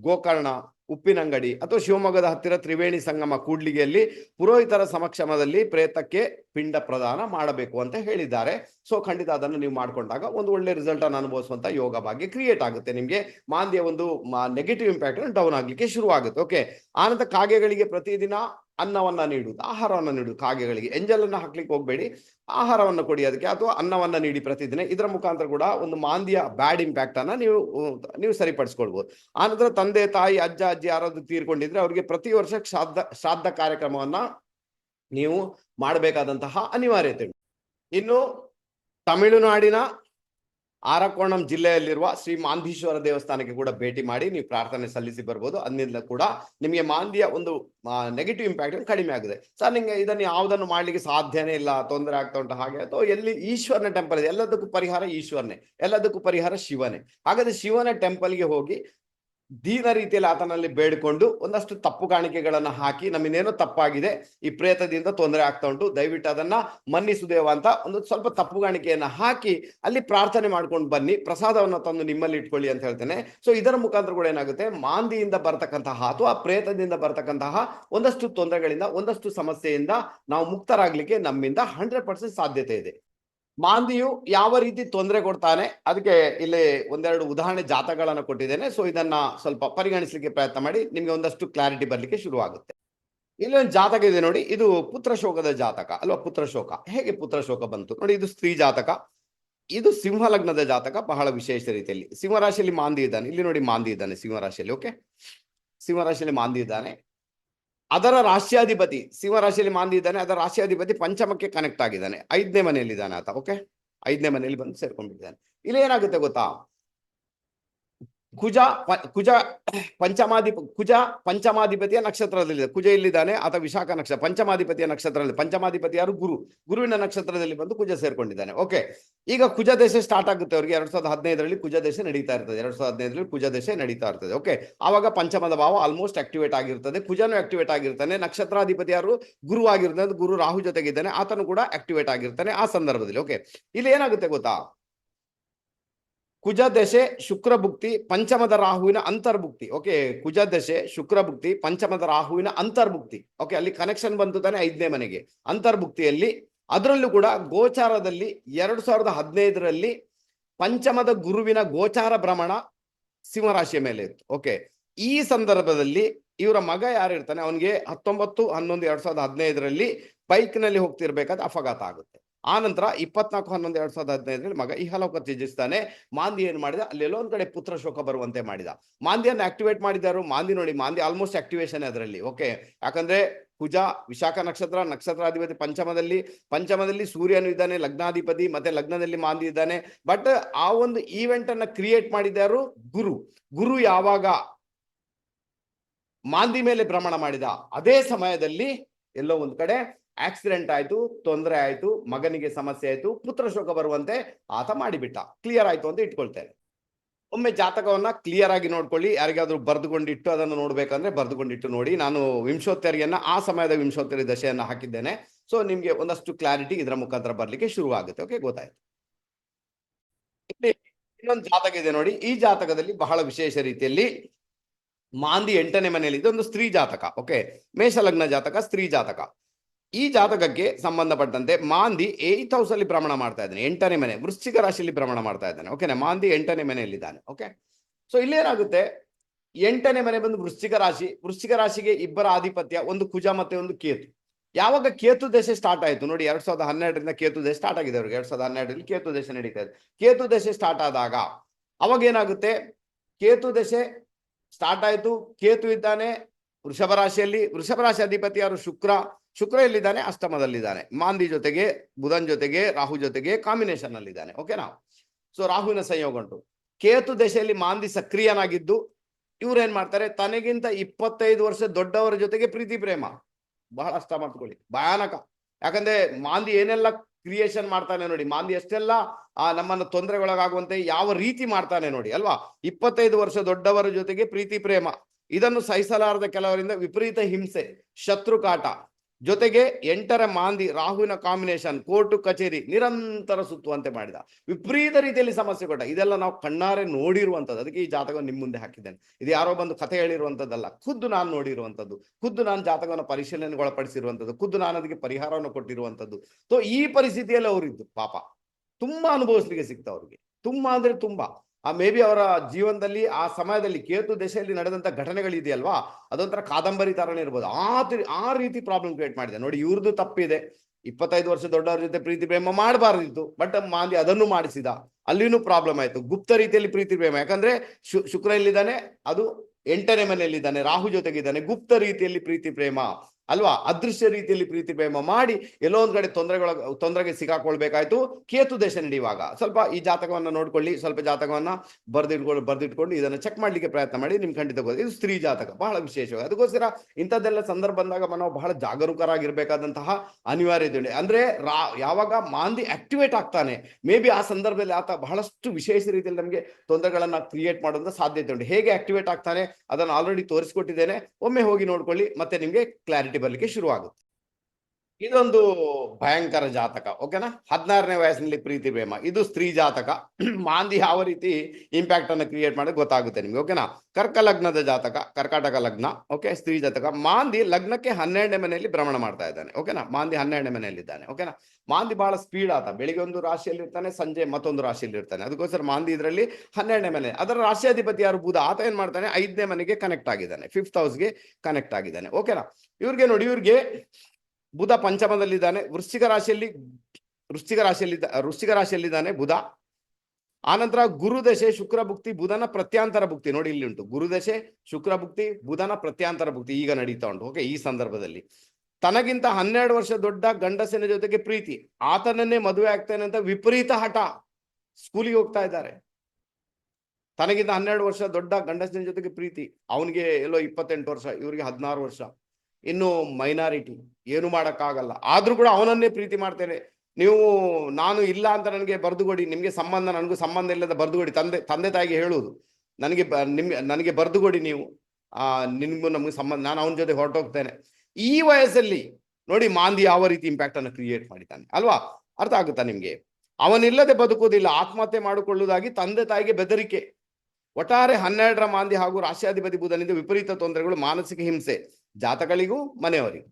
ಗೋಕರ್ಣ ಉಪ್ಪಿನಂಗಡಿ ಅಥವಾ ಶಿವಮೊಗ್ಗದ ಹತ್ತಿರ ತ್ರಿವೇಣಿ ಸಂಗಮ ಕೂಡ್ಲಿಗೆಯಲ್ಲಿ ಪುರೋಹಿತರ ಸಮಕ್ಷಮದಲ್ಲಿ ಪ್ರೇತಕ್ಕೆ ಪಿಂಡ ಪ್ರದಾನ ಮಾಡಬೇಕು ಅಂತ ಹೇಳಿದ್ದಾರೆ. ಸೊ ಖಂಡಿತ ಅದನ್ನು ನೀವು ಮಾಡಿಕೊಂಡಾಗ ಒಂದು ಒಳ್ಳೆ ರಿಸಲ್ಟ್ ಅನ್ನು ಅನುಭವಿಸುವಂತ ಯೋಗ ಭಾಗ್ಯ ಕ್ರಿಯೇಟ್ ಆಗುತ್ತೆ. ನಿಮಗೆ ಮಾಂದ್ಯ ಒಂದು ನೆಗೆಟಿವ್ ಇಂಪ್ಯಾಕ್ಟ್ ಡೌನ್ ಆಗ್ಲಿಕ್ಕೆ ಶುರು ಆಗುತ್ತೆ ಓಕೆ ಆನಂತರ ಕಾಗೆಗಳಿಗೆ ಪ್ರತಿದಿನ ಅನ್ನವನ್ನ ನೀಡುವುದು ಆಹಾರವನ್ನ ನೀಡುವುದು ಕಾಗೆಗಳಿಗೆ. ಎಂಜಲನ್ನು ಹಾಕ್ಲಿಕ್ಕೆ ಹೋಗ್ಬೇಡಿ, ಆಹಾರವನ್ನ ಕೊಡಿ ಅದಕ್ಕೆ, ಅಥವಾ ಅನ್ನವನ್ನ ನೀಡಿ ಪ್ರತಿದಿನ. ಇದರ ಮುಖಾಂತರ ಕೂಡ ಒಂದು ಮಾಂದಿಯ ಬ್ಯಾಡ್ ಇಂಪ್ಯಾಕ್ಟ್ ಅನ್ನ ನೀವು ನೀವು ಸರಿಪಡಿಸ್ಕೊಳ್ಬಹುದು ಆನಂತರ ತಂದೆ, ತಾಯಿ, ಅಜ್ಜ, ಅಜ್ಜಿ ಯಾರಾದ್ರೂ ತೀರ್ಕೊಂಡಿದ್ರೆ ಅವರಿಗೆ ಪ್ರತಿ ವರ್ಷ ಶ್ರಾದ್ದ ಶ್ರಾದ್ದ ಕಾರ್ಯಕ್ರಮವನ್ನ ನೀವು ಮಾಡಬೇಕಾದಂತಹ ಅನಿವಾರ್ಯತೆ ಇನ್ನು ತಮಿಳುನಾಡಿನ ಆರಕೋಣಂ ಜಿಲ್ಲೆಯಲ್ಲಿರುವ ಶ್ರೀ ಮಾಂಧೀಶ್ವರ ದೇವಸ್ಥಾನಕ್ಕೆ ಕೂಡ ಭೇಟಿ ಮಾಡಿ ನೀವು ಪ್ರಾರ್ಥನೆ ಸಲ್ಲಿಸಿ ಬರ್ಬೋದು. ಅದರಿಂದ ಕೂಡ ನಿಮಗೆ ಮಾಂದಿಯ ಒಂದು ನೆಗೆಟಿವ್ ಇಂಪ್ಯಾಕ್ಟ್ ಕಡಿಮೆ ಆಗಿದೆ. ಸರ್ ನಿಮಗೆ ಇದನ್ನು ಯಾವುದನ್ನು ಮಾಡ್ಲಿಕ್ಕೆ ಸಾಧ್ಯನೇ ಇಲ್ಲ, ತೊಂದರೆ ಆಗ್ತಾ ಉಂಟು ಹಾಗೆ, ಅಥವಾ ಎಲ್ಲಿ ಈಶ್ವರನ ಟೆಂಪಲ್ ಇದೆ, ಎಲ್ಲದಕ್ಕೂ ಪರಿಹಾರ ಈಶ್ವರನೇ, ಎಲ್ಲದಕ್ಕೂ ಪರಿಹಾರ ಶಿವನೇ. ಹಾಗಾದ್ರೆ ಶಿವನ ಟೆಂಪಲ್ಗೆ ಹೋಗಿ ದೀನ ರೀತಿಯಲ್ಲಿ ಆತನಲ್ಲಿ ಬೇಡಿಕೊಂಡು ಒಂದಷ್ಟು ತಪ್ಪು ಕಾಣಿಕೆಗಳನ್ನ ಹಾಕಿ ನಮ್ಮಿನ್ನೇನೋ ತಪ್ಪಾಗಿದೆ, ಈ ಪ್ರೇತದಿಂದ ತೊಂದರೆ ಆಗ್ತಾ ಉಂಟು. ದಯವಿಟ್ಟು ಅದನ್ನ ಮನ್ನಿಸು ದೇವ ಅಂತ ಒಂದು ಸ್ವಲ್ಪ ತಪ್ಪು ಕಾಣಿಕೆಯನ್ನ ಹಾಕಿ ಅಲ್ಲಿ ಪ್ರಾರ್ಥನೆ ಮಾಡ್ಕೊಂಡು ಬನ್ನಿ, ಪ್ರಸಾದವನ್ನ ತಂದು ನಿಮ್ಮಲ್ಲಿ ಇಟ್ಕೊಳ್ಳಿ ಅಂತ ಹೇಳ್ತೇನೆ. ಸೊ ಇದರ ಮುಖಾಂತರ ಏನಾಗುತ್ತೆ, ಮಾಂದಿಯಿಂದ ಬರ್ತಕ್ಕಂತಹ ಅಥವಾ ಪ್ರೇತದಿಂದ ಬರ್ತಕ್ಕಂತಹ ಒಂದಷ್ಟು ತೊಂದರೆಗಳಿಂದ, ಒಂದಷ್ಟು ಸಮಸ್ಯೆಯಿಂದ ನಾವು ಮುಕ್ತರಾಗ್ಲಿಕ್ಕೆ ನಮ್ಮಿಂದ ಹಂಡ್ರೆಡ್ ಪರ್ಸೆಂಟ್ ಸಾಧ್ಯತೆ ಇದೆ. ಮಾಂದಿಯು ಯಾವ ರೀತಿ ತೊಂದರೆ ಕೊಡ್ತಾನೆ, ಅದಕ್ಕೆ ಇಲ್ಲಿ ಒಂದೆರಡು ಉದಾಹರಣೆ ಜಾತಕಗಳನ್ನು ಕೊಟ್ಟಿದ್ದೇನೆ. ಸೊ ಇದನ್ನ ಸ್ವಲ್ಪ ಪರಿಗಣಿಸಲಿಕ್ಕೆ ಪ್ರಯತ್ನ ಮಾಡಿ, ನಿಮ್ಗೆ ಒಂದಷ್ಟು ಕ್ಲಾರಿಟಿ ಬರ್ಲಿಕ್ಕೆ ಶುರು ಆಗುತ್ತೆ ಇಲ್ಲಿ ಒಂದು ಜಾತಕ ಇದೆ ನೋಡಿ, ಇದು ಪುತ್ರ ಶೋಕದ ಜಾತಕ, ಅಲ್ವಾ? ಪುತ್ರ ಶೋಕ ಹೇಗೆ ಪುತ್ರ ಶೋಕ ಬಂತು? ನೋಡಿ, ಇದು ಸ್ತ್ರೀ ಜಾತಕ. ಇದು ಸಿಂಹ ಲಗ್ನದ ಜಾತಕ, ಬಹಳ ವಿಶೇಷ ರೀತಿಯಲ್ಲಿ. ಸಿಂಹರಾಶಿಯಲ್ಲಿ ಮಾಂದಿ ಇದ್ದಾನೆ. ಇಲ್ಲಿ ನೋಡಿ ಮಾಂದಿ ಇದ್ದಾನೆ ಸಿಂಹರಾಶಿಯಲ್ಲಿ ಓಕೆ ಸಿಂಹರಾಶಿಯಲ್ಲಿ ಮಾಂದಿ ಇದ್ದಾನೆ. ಅದರ ರಾಶ್ಯಾಧಿಪತಿ ಸಿಂಹರಾಶಿಯಲ್ಲಿ ಮಾಂದಿ ಇದ್ದಾನೆ, ಅದರ ರಾಷ್ಟ್ರಾಧಿಪತಿ ಪಂಚಮಕ್ಕೆ ಕನೆಕ್ಟ್ ಆಗಿದ್ದಾನೆ. ಐದನೇ ಮನೆಯಲ್ಲಿದ್ದಾನೆ ಆತ ಓಕೆ ಐದನೇ ಮನೆಯಲ್ಲಿ ಬಂದು ಸೇರ್ಕೊಂಡಿದ್ದಾನೆ. ಇಲ್ಲಿ ಏನಾಗುತ್ತೆ ಗೊತ್ತಾ? ಕುಜ ಕುಜ ಪಂಚಮಾಧಿಪ ಕುಜ ಪಂಚಮಾಧಿಪತಿಯ ನಕ್ಷತ್ರದಲ್ಲಿದೆ. ಕುಜ ಇಲ್ಲಿದ್ದಾನೆ ಅಥವಾ ವಿಶಾಖ ನಕ್ಷತ್ರ, ಪಂಚಮಾಧಿಪತಿಯ ನಕ್ಷತ್ರದಲ್ಲಿ, ಪಂಚಮಾಧಿಪತಿ ಯಾರು? ಗುರು. ಗುರುವಿನ ನಕ್ಷತ್ರದಲ್ಲಿ ಬಂದು ಕುಜ ಸೇರ್ಕೊಂಡಿದ್ದಾನೆ. ಓಕೆ. ಈಗ ಕುಜ ದೇಶ ಸ್ಟಾರ್ಟ್ ಆಗುತ್ತೆ ಅವರಿಗೆ. ಎರಡ್ ಸಾವಿರದ ಹದಿನೈದರಲ್ಲಿ ಕುಜ ದೇಶ ನಡೀತಾ ಇರ್ತದೆ. ಎರಡ್ ಸಾವಿರದ ಹದಿನೈದರಲ್ಲಿ ಕುಜ ದೇಶ ನಡೀತಾ ಇರ್ತದೆ. ಓಕೆ. ಆವಾಗ ಪಂಚಮದ ಭಾವ ಆಲ್ಮೋಸ್ಟ್ ಆಕ್ಟಿವೇಟ್ ಆಗಿರ್ತದೆ. ಕುಜನು ಆಕ್ಟಿವೇಟ್ ಆಗಿರ್ತಾನೆ. ನಕ್ಷತ್ರಾಧಿಪತಿ ಯಾರು? ಗುರು ಆಗಿರ್ತಾನೆ. ಗುರು ರಾಹು ಜೊತೆಗಿದ್ದಾನೆ. ಆತನು ಕೂಡ ಆಕ್ಟಿವೇಟ್ ಆಗಿರ್ತಾನೆ ಆ ಸಂದರ್ಭದಲ್ಲಿ. ಓಕೆ. ಇಲ್ಲಿ ಏನಾಗುತ್ತೆ ಗೊತ್ತಾ? ಕುಜ ದಶೆ ಶುಕ್ರ ಭುಕ್ತಿ ಪಂಚಮದ ರಾಹುವಿನ ಅಂತರ್ಭುಕ್ತಿ. ಓಕೆ ಕುಜ ದಶೆ ಶುಕ್ರ ಭುಕ್ತಿ ಪಂಚಮದ ರಾಹುವಿನ ಅಂತರ್ಭುಕ್ತಿ. ಓಕೆ ಅಲ್ಲಿ ಕನೆಕ್ಷನ್ ಬಂತು ತಾನೆ ಐದನೇ ಮನೆಗೆ. ಅಂತರ್ಭುಕ್ತಿಯಲ್ಲಿ ಅದರಲ್ಲೂ ಕೂಡ ಗೋಚಾರದಲ್ಲಿ ಎರಡು ಸಾವಿರದ ಹದಿನೈದರಲ್ಲಿ ಪಂಚಮದ ಗುರುವಿನ ಗೋಚಾರ ಭ್ರಮಣ ಸಿಂಹರಾಶಿಯ ಮೇಲೆ ಇತ್ತು. ಓಕೆ ಈ ಸಂದರ್ಭದಲ್ಲಿ ಇವರ ಮಗ ಯಾರು ಇರ್ತಾನೆ? ಅವನಿಗೆ ಹತ್ತೊಂಬತ್ತು ಹನ್ನೊಂದು ಎರಡ್ ಸಾವಿರದ ಹದಿನೈದರಲ್ಲಿ ಬೈಕ್ನಲ್ಲಿ ಹೋಗ್ತಿರ್ಬೇಕಾದ್ರೆ ಅಪಘಾತ ಆಗುತ್ತೆ. ಆ ನಂತರ ಇಪ್ಪತ್ನಾಲ್ಕು, ಹನ್ನೊಂದು, ಎರಡ್ ಸಾವಿರದ ಹದಿನೈದರಲ್ಲಿ ಮಗ ಇಹಲೋಕ ತ್ಯಜಿಸ್ತಾನೆ. ಮಾಂದಿ ಏನ್ ಮಾಡಿದ? ಅಲ್ಲೆಲ್ಲೋ ಒಂದ್ ಕಡೆ ಪುತ್ರ ಶೋಕ ಬರುವಂತೆ ಮಾಡಿದ. ಮಾಂದಿಯನ್ನು ಆಕ್ಟಿವೇಟ್ ಮಾಡಿದಾರು ಮಾಂದಿ ನೋಡಿ, ಮಾಂದಿ ಆಲ್ಮೋಸ್ಟ್ ಆಕ್ಟಿವೇಶನ್ ಅದರಲ್ಲಿ ಓಕೆ ಯಾಕಂದ್ರೆ ಕುಜ, ವಿಶಾಖ ನಕ್ಷತ್ರ, ನಕ್ಷತ್ರಾಧಿಪತಿ ಪಂಚಮದಲ್ಲಿ ಪಂಚಮದಲ್ಲಿ ಸೂರ್ಯನು ಇದ್ದಾನೆ, ಲಗ್ನಾಧಿಪತಿ, ಮತ್ತೆ ಲಗ್ನದಲ್ಲಿ ಮಾಂದಿ ಇದ್ದಾನೆ. ಬಟ್ ಆ ಒಂದು ಈವೆಂಟ್ ಅನ್ನ ಕ್ರಿಯೇಟ್ ಮಾಡಿದಾರು ಗುರು. ಗುರು ಯಾವಾಗ? ಮಾಂದಿ ಮೇಲೆ ಭ್ರಮಣ ಮಾಡಿದ. ಅದೇ ಸಮಯದಲ್ಲಿ ಎಲ್ಲೋ ಒಂದು ಕಡೆ ಆಕ್ಸಿಡೆಂಟ್ ಆಯ್ತು, ತೊಂದರೆ ಆಯ್ತು, ಮಗನಿಗೆ ಸಮಸ್ಯೆ ಆಯ್ತು, ಪುತ್ರ ಶೋಕ ಬರುವಂತೆ ಆತ ಮಾಡಿಬಿಟ್ಟ. ಕ್ಲಿಯರ್ ಆಯ್ತು ಅಂತ ಇಟ್ಕೊಳ್ತೇನೆ. ಒಮ್ಮೆ ಜಾತಕವನ್ನ ಕ್ಲಿಯರ್ ಆಗಿ ನೋಡ್ಕೊಳ್ಳಿ, ಯಾರಿಗಾದ್ರೂ ಬರೆದುಕೊಂಡಿಟ್ಟು ಅದನ್ನು ನೋಡ್ಬೇಕಂದ್ರೆ ಬರೆದುಕೊಂಡಿಟ್ಟು ನೋಡಿ. ನಾನು ವಿಂಶೋತ್ತರಿಯನ್ನ, ಆ ಸಮಯದ ವಿಂಶೋತ್ತರಿ ದಶೆಯನ್ನ ಹಾಕಿದ್ದೇನೆ. ಸೊ ನಿಮ್ಗೆ ಒಂದಷ್ಟು ಕ್ಲಾರಿಟಿ ಇದರ ಮುಖಾಂತರ ಬರ್ಲಿಕ್ಕೆ ಶುರು ಆಗುತ್ತೆ ಓಕೆ ಗೊತ್ತಾಯ್ತು ಇನ್ನೊಂದು ಜಾತಕ ಇದೆ ನೋಡಿ. ಈ ಜಾತಕದಲ್ಲಿ ಬಹಳ ವಿಶೇಷ ರೀತಿಯಲ್ಲಿ ಮಾಂದಿ ಎಂಟನೇ ಮನೆಯಲ್ಲಿ ಇದೊಂದು ಸ್ತ್ರೀ ಜಾತಕ. ಓಕೆ ಮೇಷಲಗ್ನ ಜಾತಕ, ಸ್ತ್ರೀ ಜಾತಕ. ಈ ಜಾತಕಕ್ಕೆ ಸಂಬಂಧಪಟ್ಟಂತೆ ಮಾಂದಿ ಏತ್ ಹೌಸ್ ಅಲ್ಲಿ ಭ್ರಮಣ ಮಾಡ್ತಾ ಇದ್ದಾನೆ. ಎಂಟನೇ ಮನೆ, ವೃಶ್ಚಿಕ ರಾಶಿಯಲ್ಲಿ ಭ್ರಮಣ ಮಾಡ್ತಾ ಇದ್ದಾನೆ. ಓಕೆನಾ ಮಾಂದಿ ಎಂಟನೇ ಮನೆಯಲ್ಲಿದ್ದಾನೆ. Okay so ಇಲ್ಲೇನಾಗುತ್ತೆ? ಎಂಟನೇ ಮನೆ ಬಂದು ವೃಶ್ಚಿಕ ರಾಶಿ, ವೃಶ್ಚಿಕ ರಾಶಿಗೆ ಇಬ್ಬರ ಆಧಿಪತ್ಯ, ಒಂದು ಕುಜ ಮತ್ತೆ ಒಂದು ಕೇತು. ಯಾವಾಗ ಕೇತು ದಶೆ ಸ್ಟಾರ್ಟ್ ಆಯ್ತು? ನೋಡಿ, ಎರಡ್ ಸಾವಿರದ ಹನ್ನೆರಡರಿಂದ ಕೇತು ದಶೆ ಸ್ಟಾರ್ಟ್ ಆಗಿದೆ ಅವ್ರಿಗೆ. ಎರಡ್ ಸಾವಿರದ ಹನ್ನೆರಡರಲ್ಲಿ ಕೇತು ದಶೆ ನಡೀತಾ ಇದೆ. ಕೇತು ದಶೆ ಸ್ಟಾರ್ಟ್ ಆದಾಗ ಅವಾಗ ಏನಾಗುತ್ತೆ? ಕೇತು ದಶೆ ಸ್ಟಾರ್ಟ್ ಆಯ್ತು. ಕೇತು ಇದ್ದಾನೆ ವೃಷಭ ರಾಶಿಯಲ್ಲಿ. ವೃಷಭ ರಾಶಿ ಅಧಿಪತಿ ಯಾರು? ಶುಕ್ರ. ಶುಕ್ರ ಎಲ್ಲಿದ್ದಾನೆ? ಅಷ್ಟಮದಲ್ಲಿದ್ದಾನೆ. ಮಾಂದಿ ಜೊತೆಗೆ, ಬುಧನ್ ಜೊತೆಗೆ, ರಾಹು ಜೊತೆಗೆ ಕಾಂಬಿನೇಷನ್ ಅಲ್ಲಿ ಇದ್ದಾನೆ ಓಕೆನಾ ಸೊ ರಾಹುವಿನ ಸಂಯೋಗ ಉಂಟು. ಕೇತು ದಶೆಯಲ್ಲಿ ಮಾಂದಿ ಸಕ್ರಿಯನಾಗಿದ್ದು, ಇವ್ರೇನ್ ಮಾಡ್ತಾರೆ? ತನಗಿಂತ ಇಪ್ಪತ್ತೈದು ವರ್ಷ ದೊಡ್ಡವರ ಜೊತೆಗೆ ಪ್ರೀತಿ, ಪ್ರೇಮ. ಬಹಳ ಅಷ್ಟ ಮಾಡ್ಕೊಳ್ಳಿ. ಭಯಾನಕ. ಯಾಕಂದ್ರೆ ಮಾಂದಿ ಏನೆಲ್ಲ ಕ್ರಿಯೇಷನ್ ಮಾಡ್ತಾನೆ ನೋಡಿ. ಮಾಂದಿ ಎಷ್ಟೆಲ್ಲ, ಆ, ನಮ್ಮನ್ನ ತೊಂದರೆಗೊಳಗಾಗುವಂತೆ ಯಾವ ರೀತಿ ಮಾಡ್ತಾನೆ ನೋಡಿ, ಅಲ್ವಾ? ಇಪ್ಪತ್ತೈದು ವರ್ಷ ದೊಡ್ಡವರ ಜೊತೆಗೆ ಪ್ರೀತಿ, ಪ್ರೇಮ. ಇದನ್ನು ಸಹಿಸಲಾರದ ಕೆಲವರಿಂದ ವಿಪರೀತ ಹಿಂಸೆ ಶತ್ರು ಕಾಟ ಜೊತೆಗೆ ಎಂಟರ ಮಾಂದಿ ರಾಹುವಿನ ಕಾಂಬಿನೇಷನ್ ಕೋರ್ಟು ಕಚೇರಿ ನಿರಂತರ ಸುತ್ತುವಂತೆ ಮಾಡಿದ. ವಿಪರೀತ ರೀತಿಯಲ್ಲಿ ಸಮಸ್ಯೆ ಕೊಟ್ಟ. ಇದೆಲ್ಲ ನಾವು ಕಣ್ಣಾರೆ ನೋಡಿರುವಂಥದ್ದು ಅದಕ್ಕೆ ಈ ಜಾತಕವನ್ನು ನಿಮ್ಮ ಮುಂದೆ ಹಾಕಿದ್ದೇನೆ. ಇದು ಯಾರೋ ಬಂದು ಕಥೆ ಹೇಳಿರುವಂಥದ್ದಲ್ಲ ಖುದ್ದು ನಾನು ನೋಡಿರುವಂಥದ್ದು ಖುದ್ದು ನಾನು ಜಾತಕವನ್ನು ಪರಿಶೀಲನೆಗೆ ಒಳಪಡಿಸಿರುವಂಥದ್ದು ಖುದ್ದು ನಾನು ಅದಕ್ಕೆ ಪರಿಹಾರವನ್ನು ಕೊಟ್ಟಿರುವಂಥದ್ದು ಸೊ ಈ ಪರಿಸ್ಥಿತಿಯಲ್ಲಿ ಅವರಿದ್ದು ಪಾಪ. ತುಂಬಾ ಅನುಭವಿಸ್ಲಿಕ್ಕೆ ಸಿಕ್ತ ಅವ್ರಿಗೆ. ತುಂಬಾ ಅಂದ್ರೆ ತುಂಬಾ. ಆ ಮೇ ಬಿ ಅವರ ಜೀವನದಲ್ಲಿ, ಆ ಸಮಯದಲ್ಲಿ ಕೇತು ದೆಸೆಯಲ್ಲಿ ನಡೆದಂತ ಘಟನೆಗಳಿದೆಯಲ್ವಾ ಅದೊಂಥರ ಕಾದಂಬರಿ ತರನೇ ಇರ್ಬೋದು. ಆ ಆ ರೀತಿ ಪ್ರಾಬ್ಲಮ್ ಕ್ರಿಯೇಟ್ ಮಾಡಿದೆ. ನೋಡಿ ಇವ್ರದ್ದು ತಪ್ಪಿದೆ. ಇಪ್ಪತ್ತೈದು ವರ್ಷ ದೊಡ್ಡವರ ಜೊತೆ ಪ್ರೀತಿ ಪ್ರೇಮ ಮಾಡಬಾರ್ದಿತ್ತು. ಬಟ್ ಮಾಲಿ ಅದನ್ನು ಮಾಡಿಸಿದ. ಅಲ್ಲಿನೂ ಪ್ರಾಬ್ಲಮ್ ಆಯ್ತು. ಗುಪ್ತ ರೀತಿಯಲ್ಲಿ ಪ್ರೀತಿ ಪ್ರೇಮ. ಯಾಕಂದ್ರೆ ಶು, ಶುಕ್ರ ಎಲ್ಲಿದ್ದಾನೆ? ಅದು ಎಂಟನೇ ಮನೆಯಲ್ಲಿದ್ದಾನೆ. ರಾಹು ಜೊತೆಗಿದ್ದಾನೆ. ಗುಪ್ತ ರೀತಿಯಲ್ಲಿ ಪ್ರೀತಿ ಪ್ರೇಮ. ಅಲ್ವಾ? ಅದೃಶ್ಯ ರೀತಿಯಲ್ಲಿ ಪ್ರೀತಿ ಪ್ರೇಮ ಮಾಡಿ ಎಲ್ಲೋ ಒಂದ್ ಕಡೆ ತೊಂದರೆಗಳ, ತೊಂದರೆಗೆ ಸಿಗಾಕೊಳ್ಬೇಕಾಯ್ತು ಕೇತು ದೇಶ ನಡೆಯುವಾಗ. ಸ್ವಲ್ಪ ಈ ಜಾತಕವನ್ನ ನೋಡ್ಕೊಳ್ಳಿ, ಸ್ವಲ್ಪ ಜಾತಕವನ್ನ ಬರ್ದಿಟ್ಕೊಂಡು ಬರ್ದಿಟ್ಕೊಂಡು ಇದನ್ನ ಚೆಕ್ ಮಾಡ್ಲಿಕ್ಕೆ ಪ್ರಯತ್ನ ಮಾಡಿ, ನಿಮ್ ಖಂಡಿತ ಗೊತ್ತು. ಇದು ಸ್ತ್ರೀ ಜಾತಕ, ಬಹಳ ವಿಶೇಷವಾಗಿ. ಅದಕ್ಕೋಸ್ಕರ ಇಂಥದ್ದೆಲ್ಲ ಸಂದರ್ಭ ಬಂದಾಗ ನಾವು ಬಹಳ ಜಾಗರೂಕರಾಗಿರ್ಬೇಕಾದಂತಹ ಅನಿವಾರ್ಯತೆ ಇದೆ. ಅಂದ್ರೆ ರಾ, ಯಾವಾಗ ಮಾಂದಿ ಆಕ್ಟಿವೇಟ್ ಆಗ್ತಾನೆ. ಮೇ ಬಿ ಆ ಸಂದರ್ಭದಲ್ಲಿ ಆತ ಬಹಳಷ್ಟು ವಿಶೇಷ ರೀತಿಯಲ್ಲಿ ನಮಗೆ ತೊಂದರೆಗಳನ್ನ ಕ್ರಿಯೇಟ್ ಮಾಡುವಂತ ಸಾಧ್ಯತೆ ಉಂಟು. ಹೇಗೆ ಆಕ್ಟಿವೇಟ್ ಆಗ್ತಾನೆ, ಅದನ್ನು ಆಲ್ರೆಡಿ ತೋರಿಸ್ಕೊಟ್ಟಿದ್ದೇನೆ. ಒಮ್ಮೆ ಹೋಗಿ ನೋಡ್ಕೊಳ್ಳಿ, ಮತ್ತೆ ನಿಮ್ಗೆ ಕ್ಲಾರಿಟಿ ಬರ್ಲಿಕ್ಕೆ ಶುರು ಆಗುತ್ತೆ ಇದೊಂದು ಭಯಂಕರ ಜಾತಕ ಓಕೆನಾ ಹದಿನಾರನೇ ವಯಸ್ಸಿನಲ್ಲಿ ಪ್ರೀತಿ, ಪ್ರೇಮ. ಇದು ಸ್ತ್ರೀ ಜಾತಕ. ಮಾಂದಿ ಯಾವ ರೀತಿ ಇಂಪ್ಯಾಕ್ಟ್ ಅನ್ನು ಕ್ರಿಯೇಟ್ ಮಾಡೋದು ಗೊತ್ತಾಗುತ್ತೆ ನಿಮ್ಗೆ ಓಕೆನಾ ಕರ್ಕ ಲಗ್ನದ ಜಾತಕ, ಕರ್ಕಾಟಕ ಲಗ್ನ ಓಕೆ ಸ್ತ್ರೀ ಜಾತಕ. ಮಾಂದಿ ಲಗ್ನಕ್ಕೆ ಹನ್ನೆರಡನೇ ಮನೆಯಲ್ಲಿ ಭ್ರಮಣ ಮಾಡ್ತಾ ಇದ್ದಾನೆ ಓಕೆನಾ ಮಾಂದಿ ಹನ್ನೆರಡನೇ ಮನೆಯಲ್ಲಿ ಇದ್ದಾನೆ ಓಕೆನಾ ಮಾಂದಿ ಬಹಳ ಸ್ಪೀಡ್ ಆತ ಬೆಳಿಗ್ಗೆ ಒಂದು ರಾಶಿಯಲ್ಲಿ ಇರ್ತಾನೆ, ಸಂಜೆ ಮತ್ತೊಂದು ರಾಶಿಯಲ್ಲಿ ಇರ್ತಾನೆ. ಅದಕ್ಕೋಸ್ಕರ ಮಾಂದಿ ಇದರಲ್ಲಿ ಹನ್ನೆರಡನೇ ಮನೆ, ಅದರ ರಾಶಿಯಾಧಿಪತಿ ಯಾರು? ಬುಧ. ಆತ ಏನ್ ಮಾಡ್ತಾನೆ? ಐದನೇ ಮನೆಗೆ ಕನೆಕ್ಟ್ ಆಗಿದ್ದಾನೆ ಫಿಫ್ತ್ ಹೌಸ್ಗೆ ಕನೆಕ್ಟ್ ಆಗಿದ್ದಾನೆ ಓಕೆನಾ ಇವ್ರಿಗೆ ನೋಡಿ, ಇವ್ರಿಗೆ ಬುಧ ಪಂಚಮದಲ್ಲಿದ್ದಾನೆ, ವೃಶ್ಚಿಕ ರಾಶಿಯಲ್ಲಿ ವೃಶ್ಚಿಕ ರಾಶಿಯಲ್ಲಿ ವೃಶ್ಚಿಕ ರಾಶಿಯಲ್ಲಿದ್ದಾನೆ ಬುಧ. ಆನಂತರ ಗುರುದಶೆ, ಶುಕ್ರ ಭುಕ್ತಿ, ಬುಧನ ಪ್ರತ್ಯಾಂತರ ಭುಕ್ತಿ. ನೋಡಿ ಇಲ್ಲಿ ಉಂಟು. ಗುರುದಶೆ, ಶುಕ್ರ ಭುಕ್ತಿ, ಬುಧನ ಪ್ರತ್ಯಾಂತರ ಭುಕ್ತಿ ಈಗ ನಡೀತಾ ಉಂಟು. ಓಕೆ ಈ ಸಂದರ್ಭದಲ್ಲಿ. ತನಗಿಂತ ಹನ್ನೆರಡು ವರ್ಷ ದೊಡ್ಡ ಗಂಡಸಿನ ಜೊತೆಗೆ ಪ್ರೀತಿ. ಆತನನ್ನೇ ಮದುವೆ ಆಗ್ತಾನೆ ಅಂತ ವಿಪರೀತ ಹಠ. ಸ್ಕೂಲಿಗೆ ಹೋಗ್ತಾ ಇದ್ದಾರೆ. ತನಗಿಂತ ಹನ್ನೆರಡು ವರ್ಷ ದೊಡ್ಡ ಗಂಡಸಿನ ಜೊತೆಗೆ ಪ್ರೀತಿ. ಅವನಿಗೆ ಎಲ್ಲೋ ಇಪ್ಪತ್ತೆಂಟು ವರ್ಷ, ಇವರಿಗೆ ಹದಿನಾರು ವರ್ಷ. ಇನ್ನು ಮೈನಾರಿಟಿ ಏನು ಮಾಡೋಕ್ಕಾಗಲ್ಲ. ಆದರೂ ಕೂಡ ಅವನನ್ನೇ ಪ್ರೀತಿ ಮಾಡ್ತೇನೆ. ನೀವು, ನಾನು ಇಲ್ಲ ಅಂತ ನನಗೆ ಬರೆದುಕೊಡಿ. ನಿಮಗೆ ಸಂಬಂಧ, ನನಗೂ ಸಂಬಂಧ ಇಲ್ಲದ ಬರೆದುಕೊಡಿ. ತಂದೆ ತಂದೆ ತಾಯಿಗೆ ಹೇಳುವುದು. ನನಗೆ ಬ- ನಿಮ್, ನನಗೆ ಬರ್ದುಕೊಡಿ ನೀವು. ಆ, ನಿಮಗೂ ನಮಗೆ ಸಂಬಂಧ ನಾನು ಅವನ ಜೊತೆ ಹೊರಟೋಗ್ತೇನೆ. ಈ ವಯಸ್ಸಲ್ಲಿ ನೋಡಿ ಮಾಂದಿ ಯಾವ ರೀತಿ ಇಂಪ್ಯಾಕ್ಟ್ ಅನ್ನು ಕ್ರಿಯೇಟ್ ಮಾಡಿದ್ದಾನೆ. ಅಲ್ವಾ? ಅರ್ಥ ಆಗುತ್ತಾ ನಿಮಗೆ? ಅವನಿಲ್ಲದೆ ಬದುಕುವುದಿಲ್ಲ. ಆತ್ಮಹತ್ಯೆ ಮಾಡಿಕೊಳ್ಳುವುದಾಗಿ ತಂದೆ ತಾಯಿಗೆ ಬೆದರಿಕೆ. ಒಟ್ಟಾರೆ ಹನ್ನೆರಡರ ಮಾಂದಿ ಹಾಗೂ ರಾಷ್ಟ್ರಾಧಿಪತಿ ಬುಧನಿಂದ ವಿಪರೀತ ತೊಂದರೆಗಳು, ಮಾನಸಿಕ ಹಿಂಸೆ ಜಾತಗಳಿಗೂ ಮನೆಯವರಿಗೂ.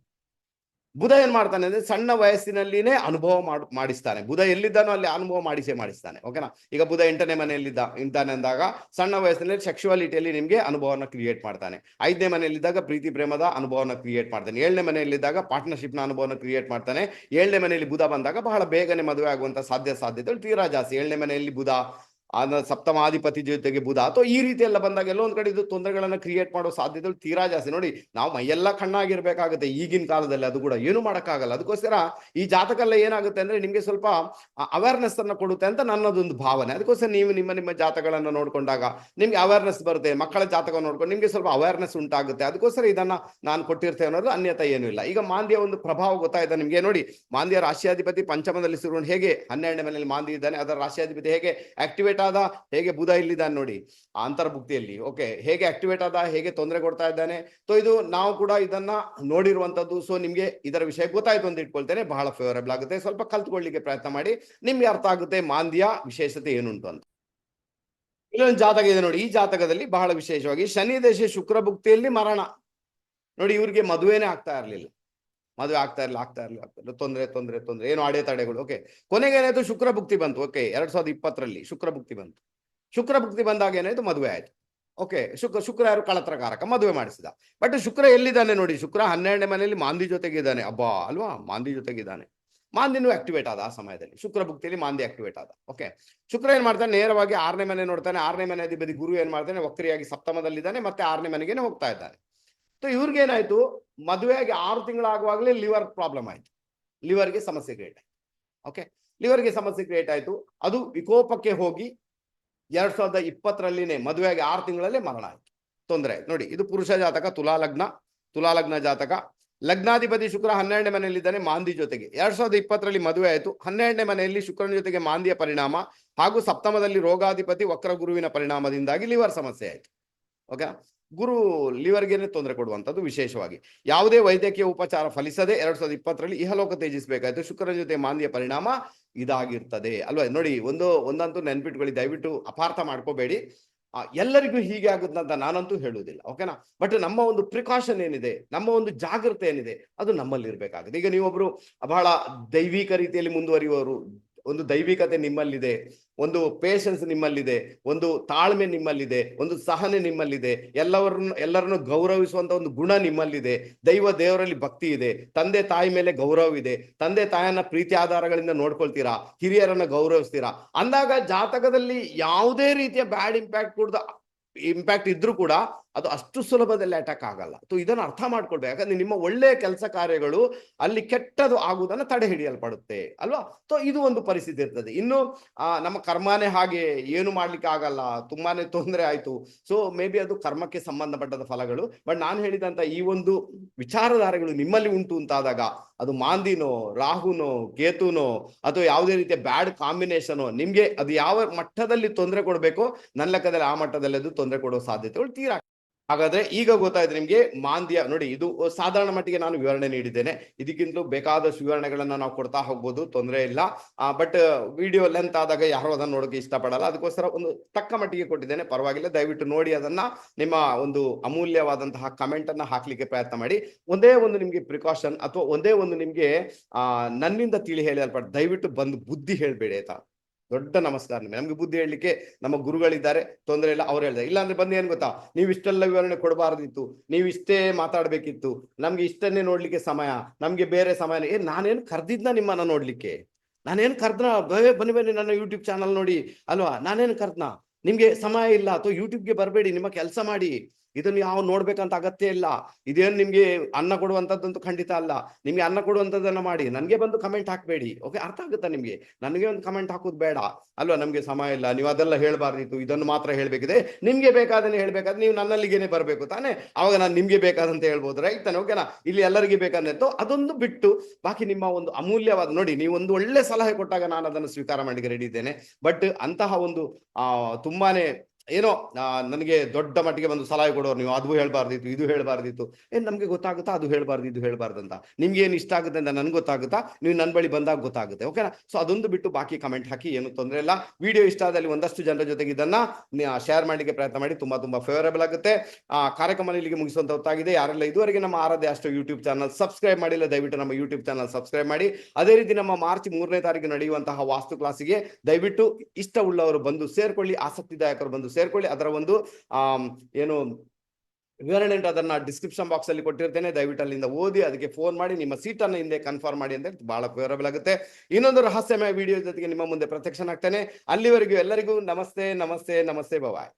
ಬುಧ ಏನ್ ಮಾಡ್ತಾನೆ ಅಂದ್ರೆ ಸಣ್ಣ ವಯಸ್ಸಿನಲ್ಲಿನೇ ಅನುಭವ ಮಾಡ್, ಮಾಡಿಸ್ತಾನೆ. ಬುಧ ಎಲ್ಲಿದ್ದಾನೋ ಅಲ್ಲಿ ಅನುಭವ ಮಾಡಿಸೇ ಮಾಡಿಸ್ತಾನೆ. ಓಕೆನಾ ಈಗ ಬುಧ ಎಂಟನೇ ಮನೆಯಲ್ಲಿದ್ದ ಇದ್ದಾನೆ ಅಂದಾಗ ಸಣ್ಣ ವಯಸ್ಸಿನಲ್ಲಿ ಸೆಕ್ಷುವಾಲಿಟಿಯಲ್ಲಿ ನಿಮ್ಗೆ ಅನುಭವನ ಕ್ರಿಯೇಟ್ ಮಾಡ್ತಾನೆ. ಐದನೇ ಮನೆಯಲ್ಲಿದ್ದಾಗ ಪ್ರೀತಿ, ಪ್ರೇಮದ ಅನುಭವನ ಕ್ರಿಯೇಟ್ ಮಾಡ್ತಾನೆ. ಏಳನೇ ಮನೆಯಲ್ಲಿದ್ದಾಗ ಪಾರ್ಟ್ನರ್ಶಿಪ್ನ ಅನುಭವನ ಕ್ರಿಯೇಟ್ ಮಾಡ್ತಾನೆ. ಏಳನೇ ಮನೆಯಲ್ಲಿ ಬುಧ ಬಂದಾಗ ಬಹಳ ಬೇಗನೆ ಮದುವೆ ಆಗುವಂತ ಸಾಧ್ಯ, ಸಾಧ್ಯತೆಗಳು ತೀರಾ ಜಾಸ್ತಿ. ಏಳನೇ ಮನೆಯಲ್ಲಿ ಬುಧ ಆನ ಸಪ್ತಮಾಧಿಪತಿ ಜೊತೆಗೆ ಬುಧ. ಅಥವಾ ಈ ರೀತಿ ಎಲ್ಲ ಬಂದಾಗ ಎಲ್ಲೋ ಒಂದ್ ಕಡೆ ಇದು ತೊಂದರೆಗಳನ್ನ ಕ್ರಿಯೇಟ್ ಮಾಡೋ ಸಾಧ್ಯತೆಗಳು ತೀರಾ ಜಾಸ್ತಿ. ನೋಡಿ, ನಾವು ಮೈಯೆಲ್ಲ ಕಣ್ಣಾಗಿರ್ಬೇಕಾಗುತ್ತೆ ಈಗಿನ ಕಾಲದಲ್ಲಿ ಅದು ಕೂಡ. ಏನು ಮಾಡೋಕ್ಕಾಗಲ್ಲ. ಅದಕ್ಕೋಸ್ಕರ ಈ ಜಾತಕಲ್ಲ ಏನಾಗುತ್ತೆ ಅಂದ್ರೆ ನಿಮಗೆ ಸ್ವಲ್ಪ ಅವೇರ್ನೆಸ್ ಅನ್ನ ಕೊಡುತ್ತೆ ಅಂತ ನನ್ನದೊಂದು ಭಾವನೆ. ಅದಕ್ಕೋಸ್ಕರ ನೀವು ನಿಮ್ಮ ನಿಮ್ಮ ಜಾತಕಗಳನ್ನ ನೋಡ್ಕೊಂಡಾಗ ನಿಮ್ಗೆ ಅವೇರ್ನೆಸ್ ಬರುತ್ತೆ. ಮಕ್ಕಳ ಜಾತಕ ನೋಡ್ಕೊಂಡು ನಿಮಗೆ ಸ್ವಲ್ಪ ಅವೇರ್ನೆಸ್ ಉಂಟಾಗುತ್ತೆ. ಅದಕ್ಕೋಸ್ಕರ ಇದನ್ನ ನಾನು ಕೊಟ್ಟಿರ್ತೇನೆ ಅನ್ನೋದು ಅನ್ಯತ ಏನೂ ಇಲ್ಲ. ಈಗ ಮಾಂದ್ಯ ಒಂದು ಪ್ರಭಾವ ಗೊತ್ತಾಯ್ತಾ ನಿಮಗೆ? ನೋಡಿ, ಮಾಂದ್ಯ ರಾಷ್ಟ್ರಾಧಿಪತಿ ಪಂಚಮದಲ್ಲಿ ಸಿರುವನ್ ಹೇಗೆ? ಹನ್ನೆರಡನೇ ಮನೆಯಲ್ಲಿ ಮಾಂದಿ ಇದ್ದಾನೆ. ಅದರ ರಾಷ್ಟ್ರಾಧಿಪತಿ ಹೇಗೆ ಆಕ್ಟಿವೇಟ್ ಆದ? ಹೇಗೆ ಬುಧ ಇಲ್ಲಿದ್ದಾನೆ ನೋಡಿ. ಅಂತರ್ಭುಕ್ತಿಯಲ್ಲಿ. ಓಕೆ ಹೇಗೆ ಆಕ್ಟಿವೇಟ್ ಆದ? ಹೇಗೆ ತೊಂದರೆ ಕೊಡ್ತಾ ಇದ್ದಾನೆ? ಸೊ ಇದು ನಾವು ಕೂಡ ಇದನ್ನ ನೋಡಿರುವಂತದ್ದು. ಸೊ ನಿಮ್ಗೆ ಇದರ ವಿಷಯ ಗೊತ್ತಾಯ್ತು ಅಂತ ಇಟ್ಕೊಳ್ತೇನೆ. ಬಹಳ ಫೇವರಬಲ್ ಆಗುತ್ತೆ. ಸ್ವಲ್ಪ ಕಲ್ತ್ಕೊಳ್ಳಿಕ್ಕೆ ಪ್ರಯತ್ನ ಮಾಡಿ. ನಿಮ್ಗೆ ಅರ್ಥ ಆಗುತ್ತೆ ಮಾಂದ್ಯ ವಿಶೇಷತೆ ಏನುಂಟು ಅಂತ. ಇಲ್ಲೊಂದು ಜಾತಕ ಇದೆ ನೋಡಿ. ಈ ಜಾತಕದಲ್ಲಿ ಬಹಳ ವಿಶೇಷವಾಗಿ ಶನಿ, ದೇಶ, ಶುಕ್ರ ಭುಕ್ತಿಯಲ್ಲಿ ಮರಣ. ನೋಡಿ, ಇವ್ರಿಗೆ ಮದುವೆನೇ ಆಗ್ತಾ ಇರ್ಲಿಲ್ಲ. ಮದುವೆ ಆಗ್ತಾ ಇರಲಿಲ್ಲ ಆಗ್ತಾ ಇರಲಿಲ್ಲ. ಆಗ್ತಾ ಇರಲಿಲ್ಲ ತೊಂದರೆ ತೊಂದರೆ ತೊಂದರೆ. ಏನು ಅಡೆತಡೆಗಳು ಓಕೆ ಕೊನೆಗೆ ಏನಾಯ್ತು ಶುಕ್ರ ಭುಕ್ತಿ ಬಂತು. ಓಕೆ ಎರಡ್ ಸಾವಿರದ ಇಪ್ಪತ್ತರಲ್ಲಿ ಶುಕ್ರ ಭುಕ್ತಿ ಬಂತು. ಶುಕ್ರ ಭುಕ್ತಿ ಬಂದಾಗ ಏನಾಯ್ತು? ಮದುವೆ ಆಯ್ತು. ಓಕೆ ಶುಕ್ರ ಶುಕ್ರ ಯಾರು? ಕಳತ್ರಕಾರಕ ಮದುವೆ ಮಾಡಿಸಿದ. ಬಟ್ ಶುಕ್ರ ಎಲ್ಲಿದ್ದಾನೆ ನೋಡಿ? ಶುಕ್ರ ಹನ್ನೆರಡನೇ ಮನೆಯಲ್ಲಿ ಮಾಂದಿ ಜೊತೆಗಿದ್ದಾನೆ. ಅಬ್ಬಾ, ಅಲ್ವಾ? ಮಾಂದಿ ಜೊತೆಗಿದ್ದಾನೆ. ಮಾಂದಿನೂ ಆಕ್ಟಿವೇಟ್ ಆದ ಆ ಸಮಯದಲ್ಲಿ. ಶುಕ್ರ ಭುಕ್ತಿಯಲ್ಲಿ ಮಾಂದಿ ಆಕ್ಟಿವೇಟ್ ಆದ. ಓಕೆ ಶುಕ್ರ ಏನ್ ಮಾಡ್ತಾನೆ? ನೇರವಾಗಿ ಆರನೇ ಮನೆ ನೋಡ್ತಾನೆ. ಆರನೇ ಮನೆ ಅಧಿಪತಿ ಗುರು ಏನ್ ಮಾಡ್ತಾನೆ? ವಕ್ರಿಯಾಗಿ ಸಪ್ತಮದಲ್ಲಿದ್ದಾನೆ. ಮತ್ತೆ ಆರನೇ ಮನೆಗೆ ಹೋಗ್ತಾ ಇದ್ದಾನೆ. ಇವ್ರಿಗೆ ಇವ್ರಿಗೇನಾಯ್ತು? ಮದುವೆಯಾಗಿ ಆರು ತಿಂಗಳಾಗುವಾಗಲೇ ಲಿವರ್ ಪ್ರಾಬ್ಲಮ್ ಆಯ್ತು. ಲಿವರ್ಗೆ ಸಮಸ್ಯೆ ಕ್ರಿಯೇಟ್ ಆಯ್ತು. ಓಕೆ ಲಿವರ್ಗೆ ಸಮಸ್ಯೆ ಕ್ರಿಯೇಟ್ ಆಯ್ತು. ಅದು ವಿಕೋಪಕ್ಕೆ ಹೋಗಿ ಎರಡ್ ಸಾವಿರದ ಇಪ್ಪತ್ತರಲ್ಲಿನೇ ಮದುವೆಯಾಗಿ ಆರು ತಿಂಗಳಲ್ಲೇ ಮರಣ ಆಯ್ತು. ತೊಂದರೆ ನೋಡಿ, ಇದು ಪುರುಷ ಜಾತಕ, ತುಲಾ ಲಗ್ನ. ತುಲಾ ಲಗ್ನ ಜಾತಕ. ಲಗ್ನಾಧಿಪತಿ ಶುಕ್ರ ಹನ್ನೆರಡನೇ ಮನೆಯಲ್ಲಿದ್ದಾನೆ ಮಾಂದಿ ಜೊತೆಗೆ. ಎರಡ್ ಸಾವಿರದ ಇಪ್ಪತ್ತರಲ್ಲಿ ಮದುವೆ ಆಯಿತು. ಹನ್ನೆರಡನೇ ಮನೆಯಲ್ಲಿ ಶುಕ್ರನ ಜೊತೆಗೆ ಮಾಂದಿಯ ಪರಿಣಾಮ ಹಾಗೂ ಸಪ್ತಮದಲ್ಲಿ ರೋಗಾಧಿಪತಿ ವಕ್ರ ಗುರುವಿನ ಪರಿಣಾಮದಿಂದಾಗಿ ಲಿವರ್ ಸಮಸ್ಯೆ ಆಯ್ತು. ಓಕೆ ಗುರು ಲಿವರ್ಗೆನೆ ತೊಂದರೆ ಕೊಡುವಂಥದ್ದು ವಿಶೇಷವಾಗಿ. ಯಾವುದೇ ವೈದ್ಯಕೀಯ ಉಪಚಾರ ಫಲಿಸದೆ ಎರಡ್ ಸಾವಿರದ ಇಪ್ಪತ್ತರಲ್ಲಿ ಇಹಲೋಕ ತ್ಯಜಿಸಬೇಕಾಯ್ತು ಶುಕ್ರನ ಜೊತೆ ಮಾಂದ್ಯ ಪರಿಣಾಮ ಇದಾಗಿರ್ತದೆ. ಅಲ್ವಾ? ನೋಡಿ, ಒಂದು, ಒಂದಂತೂ ನೆನ್ಪಿಟ್ಕೊಳ್ಳಿ. ದಯವಿಟ್ಟು ಅಪಾರ್ಥ ಮಾಡ್ಕೋಬೇಡಿ. ಎಲ್ಲರಿಗೂ ಹೀಗೆ ಆಗುತ್ತಂತ ನಾನಂತೂ ಹೇಳುವುದಿಲ್ಲ. ಓಕೆನಾ? ಬಟ್ ನಮ್ಮ ಒಂದು ಪ್ರಿಕಾಷನ್ ಏನಿದೆ, ನಮ್ಮ ಒಂದು ಜಾಗೃತೆ ಏನಿದೆ, ಅದು ನಮ್ಮಲ್ಲಿ ಇರಬೇಕಾಗುತ್ತೆ ಈಗ ನೀವೊಬ್ರು ಬಹಳ ದೈವಿಕ ರೀತಿಯಲ್ಲಿ ಮುಂದುವರಿಯುವವರು, ಒಂದು ದೈವಿಕತೆ ನಿಮ್ಮಲ್ಲಿದೆ. ಒಂದು ಪೇಷನ್ಸ್ ನಿಮ್ಮಲ್ಲಿದೆ, ಒಂದು ತಾಳ್ಮೆ ನಿಮ್ಮಲ್ಲಿದೆ, ಒಂದು ಸಹನೆ ನಿಮ್ಮಲ್ಲಿದೆ, ಎಲ್ಲವರನ್ನು, ಎಲ್ಲರನ್ನು ಗೌರವಿಸುವಂತ ಒಂದು ಗುಣ ನಿಮ್ಮಲ್ಲಿದೆ, ದೈವ ದೇವರಲ್ಲಿ ಭಕ್ತಿ ಇದೆ, ತಂದೆ ತಾಯಿ ಮೇಲೆ ಗೌರವ ಇದೆ, ತಂದೆ ತಾಯನ್ನ ಪ್ರೀತಿ ಆಧಾರಗಳಿಂದ ನೋಡ್ಕೊಳ್ತೀರಾ, ಹಿರಿಯರನ್ನ ಗೌರವಿಸ್ತೀರಾ, ಅಂದಾಗ ಜಾತಕದಲ್ಲಿ ಯಾವುದೇ ರೀತಿಯ ಬ್ಯಾಡ್ ಇಂಪ್ಯಾಕ್ಟ್ ಕೂಡ ಇಂಪ್ಯಾಕ್ಟ್ ಇದ್ರೂ ಕೂಡ ಅದು ಅಷ್ಟು ಸುಲಭದಲ್ಲಿ ಅಟ್ಯಾಕ್ ಆಗಲ್ಲ. ಸೊ ಇದನ್ನು ಅರ್ಥ ಮಾಡ್ಕೊಳ್ಬೇಕು. ಯಾಕಂದ್ರೆ ನಿಮ್ಮ ಒಳ್ಳೆಯ ಕೆಲಸ ಕಾರ್ಯಗಳು ಅಲ್ಲಿ ಕೆಟ್ಟದು ಆಗುವುದನ್ನು ತಡೆ ಹಿಡಿಯಲ್ಪಡುತ್ತೆ, ಅಲ್ವಾ? ಸೊ ಇದು ಒಂದು ಪರಿಸ್ಥಿತಿ ಇರ್ತದೆ. ಇನ್ನು ನಮ್ಮ ಕರ್ಮನೇ ಹಾಗೆ ಏನು ಮಾಡ್ಲಿಕ್ಕೆ ಆಗಲ್ಲ, ತುಂಬಾನೇ ತೊಂದರೆ ಆಯ್ತು. ಸೊ ಮೇ ಬಿ ಅದು ಕರ್ಮಕ್ಕೆ ಸಂಬಂಧಪಟ್ಟದ ಫಲಗಳು. ಬಟ್ ನಾನು ಹೇಳಿದಂತ ಈ ಒಂದು ವಿಚಾರಧಾರೆಗಳು ನಿಮ್ಮಲ್ಲಿ ಉಂಟು ಅಂತಾದಾಗ, ಅದು ಮಾಂದಿನೋ, ರಾಹುನೋ, ಕೇತುನೋ, ಅಥವಾ ಯಾವುದೇ ರೀತಿಯ ಬ್ಯಾಡ್ ಕಾಂಬಿನೇಷನೋ ನಿಮ್ಗೆ ಅದು ಯಾವ ಮಟ್ಟದಲ್ಲಿ ತೊಂದರೆ ಕೊಡಬೇಕು, ನನ್ನ ಲೆಕ್ಕದಲ್ಲಿ ಆ ಮಟ್ಟದಲ್ಲಿ ಅದು ತೊಂದರೆ ಕೊಡೋ ಸಾಧ್ಯತೆಗಳು ತೀರಾ. ಹಾಗಾದ್ರೆ ಈಗ ಗೊತ್ತಾಯ್ತು ನಿಮ್ಗೆ ಮಾಂದ್ಯ, ನೋಡಿ ಇದು ಸಾಧಾರಣ ಮಟ್ಟಿಗೆ ನಾನು ವಿವರಣೆ ನೀಡಿದ್ದೇನೆ. ಇದಕ್ಕಿಂತಲೂ ಬೇಕಾದಷ್ಟು ವಿವರಣೆಗಳನ್ನ ನಾವು ಕೊಡ್ತಾ ಹೋಗ್ಬೋದು, ತೊಂದರೆ ಇಲ್ಲ. ಬಟ್ ವಿಡಿಯೋ ಲೆಂತ್ ಆದಾಗ ಯಾರು ಅದನ್ನ ನೋಡೋಕೆ ಇಷ್ಟಪಡಲ್ಲ. ಅದಕ್ಕೋಸ್ಕರ ಒಂದು ತಕ್ಕ ಮಟ್ಟಿಗೆ ಕೊಟ್ಟಿದ್ದೇನೆ. ಪರವಾಗಿಲ್ಲ, ದಯವಿಟ್ಟು ನೋಡಿ ಅದನ್ನ ನಿಮ್ಮ ಒಂದು ಅಮೂಲ್ಯವಾದಂತಹ ಕಮೆಂಟ್ ಅನ್ನ ಹಾಕ್ಲಿಕ್ಕೆ ಪ್ರಯತ್ನ ಮಾಡಿ. ಒಂದೇ ಒಂದು ನಿಮ್ಗೆ ಪ್ರಿಕಾಷನ್ ಅಥವಾ ಒಂದೇ ಒಂದು ನಿಮ್ಗೆ ನನ್ನಿಂದ ತಿಳಿ ಹೇಳಲ್ಪಟ್ಟು, ದಯವಿಟ್ಟು ಬಂದು ಬುದ್ಧಿ ಹೇಳ್ಬೇಡಿ ಆಯ್ತಾ? ದೊಡ್ಡ ನಮಸ್ಕಾರ ನಿಮಗೆ. ನಮ್ಗೆ ಬುದ್ಧಿ ಹೇಳಲಿಕ್ಕೆ ನಮ್ಮ ಗುರುಗಳಿದ್ದಾರೆ, ತೊಂದರೆ ಇಲ್ಲ, ಅವ್ರು ಹೇಳ್ತಾರೆ ಇಲ್ಲ ಅಂದ್ರೆ ಬಂದು ಏನ್ ಗೊತ್ತಾ? ನೀವು ಇಷ್ಟೆಲ್ಲ ವಿವರಣೆ ಕೊಡಬಾರ್ದಿತ್ತು, ನೀವು ಇಷ್ಟೇ ಮಾತಾಡ್ಬೇಕಿತ್ತು, ನಮ್ಗೆ ಇಷ್ಟನ್ನೇ ನೋಡ್ಲಿಕ್ಕೆ ಸಮಯ, ನಮ್ಗೆ ಬೇರೆ ಸಮಯ ಏ, ನಾನೇನು ಕರ್ದಿದ್ನ ನಿಮ್ಮನ್ನ ನೋಡ್ಲಿಕ್ಕೆ? ನಾನೇನು ಕರ್ದ್ನ? ಬೇ- ಬನ್ನಿ ಬನ್ನಿ, ನನ್ನ ಯೂಟ್ಯೂಬ್ ಚಾನಲ್ ನೋಡಿ. ಅಲ್ವಾ? ನಾನೇನು ಕರ್ದ್ನ? ನಿಮ್ಗೆ ಸಮಯ ಇಲ್ಲ, ಅಥವಾ ಯೂಟ್ಯೂಬ್ಗೆ ಬರಬೇಡಿ, ನಿಮ್ಮ ಕೆಲಸ ಮಾಡಿ. ಇದನ್ನು ಯಾವ ನೋಡ್ಬೇಕಂತ ಅಗತ್ಯ ಇಲ್ಲ. ಇದೇನು ನಿಮ್ಗೆ ಅನ್ನ ಕೊಡುವಂತದ್ದಂತೂ ಖಂಡಿತ ಅಲ್ಲ. ನಿಮ್ಗೆ ಅನ್ನ ಕೊಡುವಂತದ್ದನ್ನ ಮಾಡಿ. ನನ್ಗೆ ಬಂದು ಕಮೆಂಟ್ ಹಾಕ್ಬೇಡಿ. ಓಕೆ ಅರ್ಥ ಆಗುತ್ತಾ ನಿಮ್ಗೆ? ನನಗೆ ಒಂದು ಕಮೆಂಟ್ ಹಾಕೋದು ಬೇಡ. ಅಲ್ವಾ? ನಮ್ಗೆ ಸಮಯ ಇಲ್ಲ. ನೀವು ಅದೆಲ್ಲ ಹೇಳ್ಬಾರ್ದಿತ್ತು. ಇದನ್ನು ಮಾತ್ರ ಹೇಳ್ಬೇಕಿದೆ. ನಿಮ್ಗೆ ಬೇಕಾದನ್ನೇ ಹೇಳ್ಬೇಕಾದ್ರೆ ನೀವು ನನ್ನಲ್ಲಿಗೇನೆ ಬರಬೇಕು ತಾನೇ? ಅವಾಗ ನಾನು ನಿಮ್ಗೆ ಬೇಕಾದಂತ ಹೇಳ್ಬೋದು. ರೈಟ್ ತಾನೆ? ಓಕೆನಾ ಇಲ್ಲಿ ಎಲ್ಲರಿಗೆ ಬೇಕಾದಂತ ಅದೊಂದು ಬಿಟ್ಟು ಬಾಕಿ ನಿಮ್ಮ ಒಂದು ಅಮೂಲ್ಯವಾದ ನೋಡಿ, ನೀವು ಒಂದು ಒಳ್ಳೆ ಸಲಹೆ ಕೊಟ್ಟಾಗ ನಾನು ಅದನ್ನು ಸ್ವೀಕಾರ ಮಾಡಲಿಕ್ಕೆ ರೆಡಿ ಇದ್ದೇನೆ. ಬಟ್ ಅಂತಹ ಒಂದು, ಆ, ತುಂಬಾನೇ ಏನೋ ನನಗೆ ದೊಡ್ಡ ಮಟ್ಟಿಗೆ ಒಂದು ಸಲಹೆ ಕೊಡೋರು ನೀವು, ಅದು ಹೇಳಬಾರ್ದಿತ್ತು, ಇದು ಹೇಳಬಾರ್ದಿತ್ತು. ಏನ್ ನಮ್ಗೆ ಗೊತ್ತಾಗುತ್ತಾ, ಅದು ಹೇಳ್ಬಾರ್ದು, ಇದು ಹೇಳ್ಬಾರ್ದು ಅಂತ. ನಿಮ್ಗೆ ಏನು ಇಷ್ಟ ಆಗುತ್ತೆ ಅಂತ ನನ್ಗೆ ಗೊತ್ತಾಗುತ್ತಾ, ನೀವು ನನ್ನ ಬಳಿ ಬಂದಾಗ ಗೊತ್ತಾಗುತ್ತೆ ಓಕೆನಾ ಸೊ ಅದೊಂದು ಬಿಟ್ಟು ಬಾಕಿ ಕಮೆಂಟ್ ಹಾಕಿ, ಏನು ತೊಂದರೆ ಇಲ್ಲ. ವಿಡಿಯೋ ಇಷ್ಟ ಆದಲ್ಲಿ ಒಂದಷ್ಟು ಜನರ ಜೊತೆಗೆ ಇದನ್ನ ಶೇರ್ ಮಾಡಲಿಕ್ಕೆ ಪ್ರಯತ್ನ ಮಾಡಿ, ತುಂಬಾ ತುಂಬಾ ಫೇವರೇಬಲ್ ಆಗುತ್ತೆ. ಆ ಕಾರ್ಯಕ್ರಮ ಇಲ್ಲಿಗೆ ಮುಗಿಸುವಂತ ಹೊತ್ತಾಗಿದೆ. ಯಾರೆಲ್ಲ ಇದುವರೆಗೆ ನಮ್ಮ ಆರಾಧ್ಯ ಅಷ್ಟು ಯೂಟ್ಯೂಬ್ ಚಾನಲ್ ಸಬ್ಸ್ಕ್ರೈಬ್ ಮಾಡಿಲ್ಲ, ದಯವಿಟ್ಟು ನಮ್ಮ ಯೂಟ್ಯೂಬ್ ಚಾನಲ್ ಸಬ್ಸ್ಕ್ರೈಬ್ ಮಾಡಿ. ಅದೇ ರೀತಿ ನಮ್ಮ ಮಾರ್ಚ್ ಮೂರನೇ ತಾರೀಕು ನಡೆಯುವಂತಹ ವಾಸ್ತು ಕ್ಲಾಸಿಗೆ ದಯವಿಟ್ಟು ಇಷ್ಟ ಉಳ್ಳವರು ಬಂದು ಸೇರ್ಕೊಳ್ಳಿ, ಆಸಕ್ತಿದಾಯಕರು ಬಂದು ಸೇರ್ಕೊಳ್ಳಿ. ಅದರ ಒಂದು ಆ ಏನು ವಿವರಣೆ ಉಂಟು ಅದನ್ನ ಡಿಸ್ಕ್ರಿಪ್ಷನ್ ಬಾಕ್ಸ್ ಅಲ್ಲಿ ಕೊಟ್ಟಿರ್ತೇನೆ. ದಯವಿಟ್ಟು ಅಲ್ಲಿಂದ ಓದಿ, ಅದಕ್ಕೆ ಫೋನ್ ಮಾಡಿ, ನಿಮ್ಮ ಸೀಟ್ ಅನ್ನು ಹಿಂದೆ ಕನ್ಫರ್ಮ್ ಮಾಡಿ ಅಂತ ಬಹಳ ಫೇವರಬಲ್ ಆಗುತ್ತೆ. ಇನ್ನೊಂದು ರಹಸ್ಯಮಯ ವಿಡಿಯೋ ಜೊತೆಗೆ ನಿಮ್ಮ ಮುಂದೆ ಪ್ರತ್ಯಕ್ಷನಾಗ್ತೇನೆ. ಅಲ್ಲಿವರೆಗೂ ಎಲ್ಲರಿಗೂ ನಮಸ್ತೆ ನಮಸ್ತೆ ನಮಸ್ತೆ ಬವಾಯ್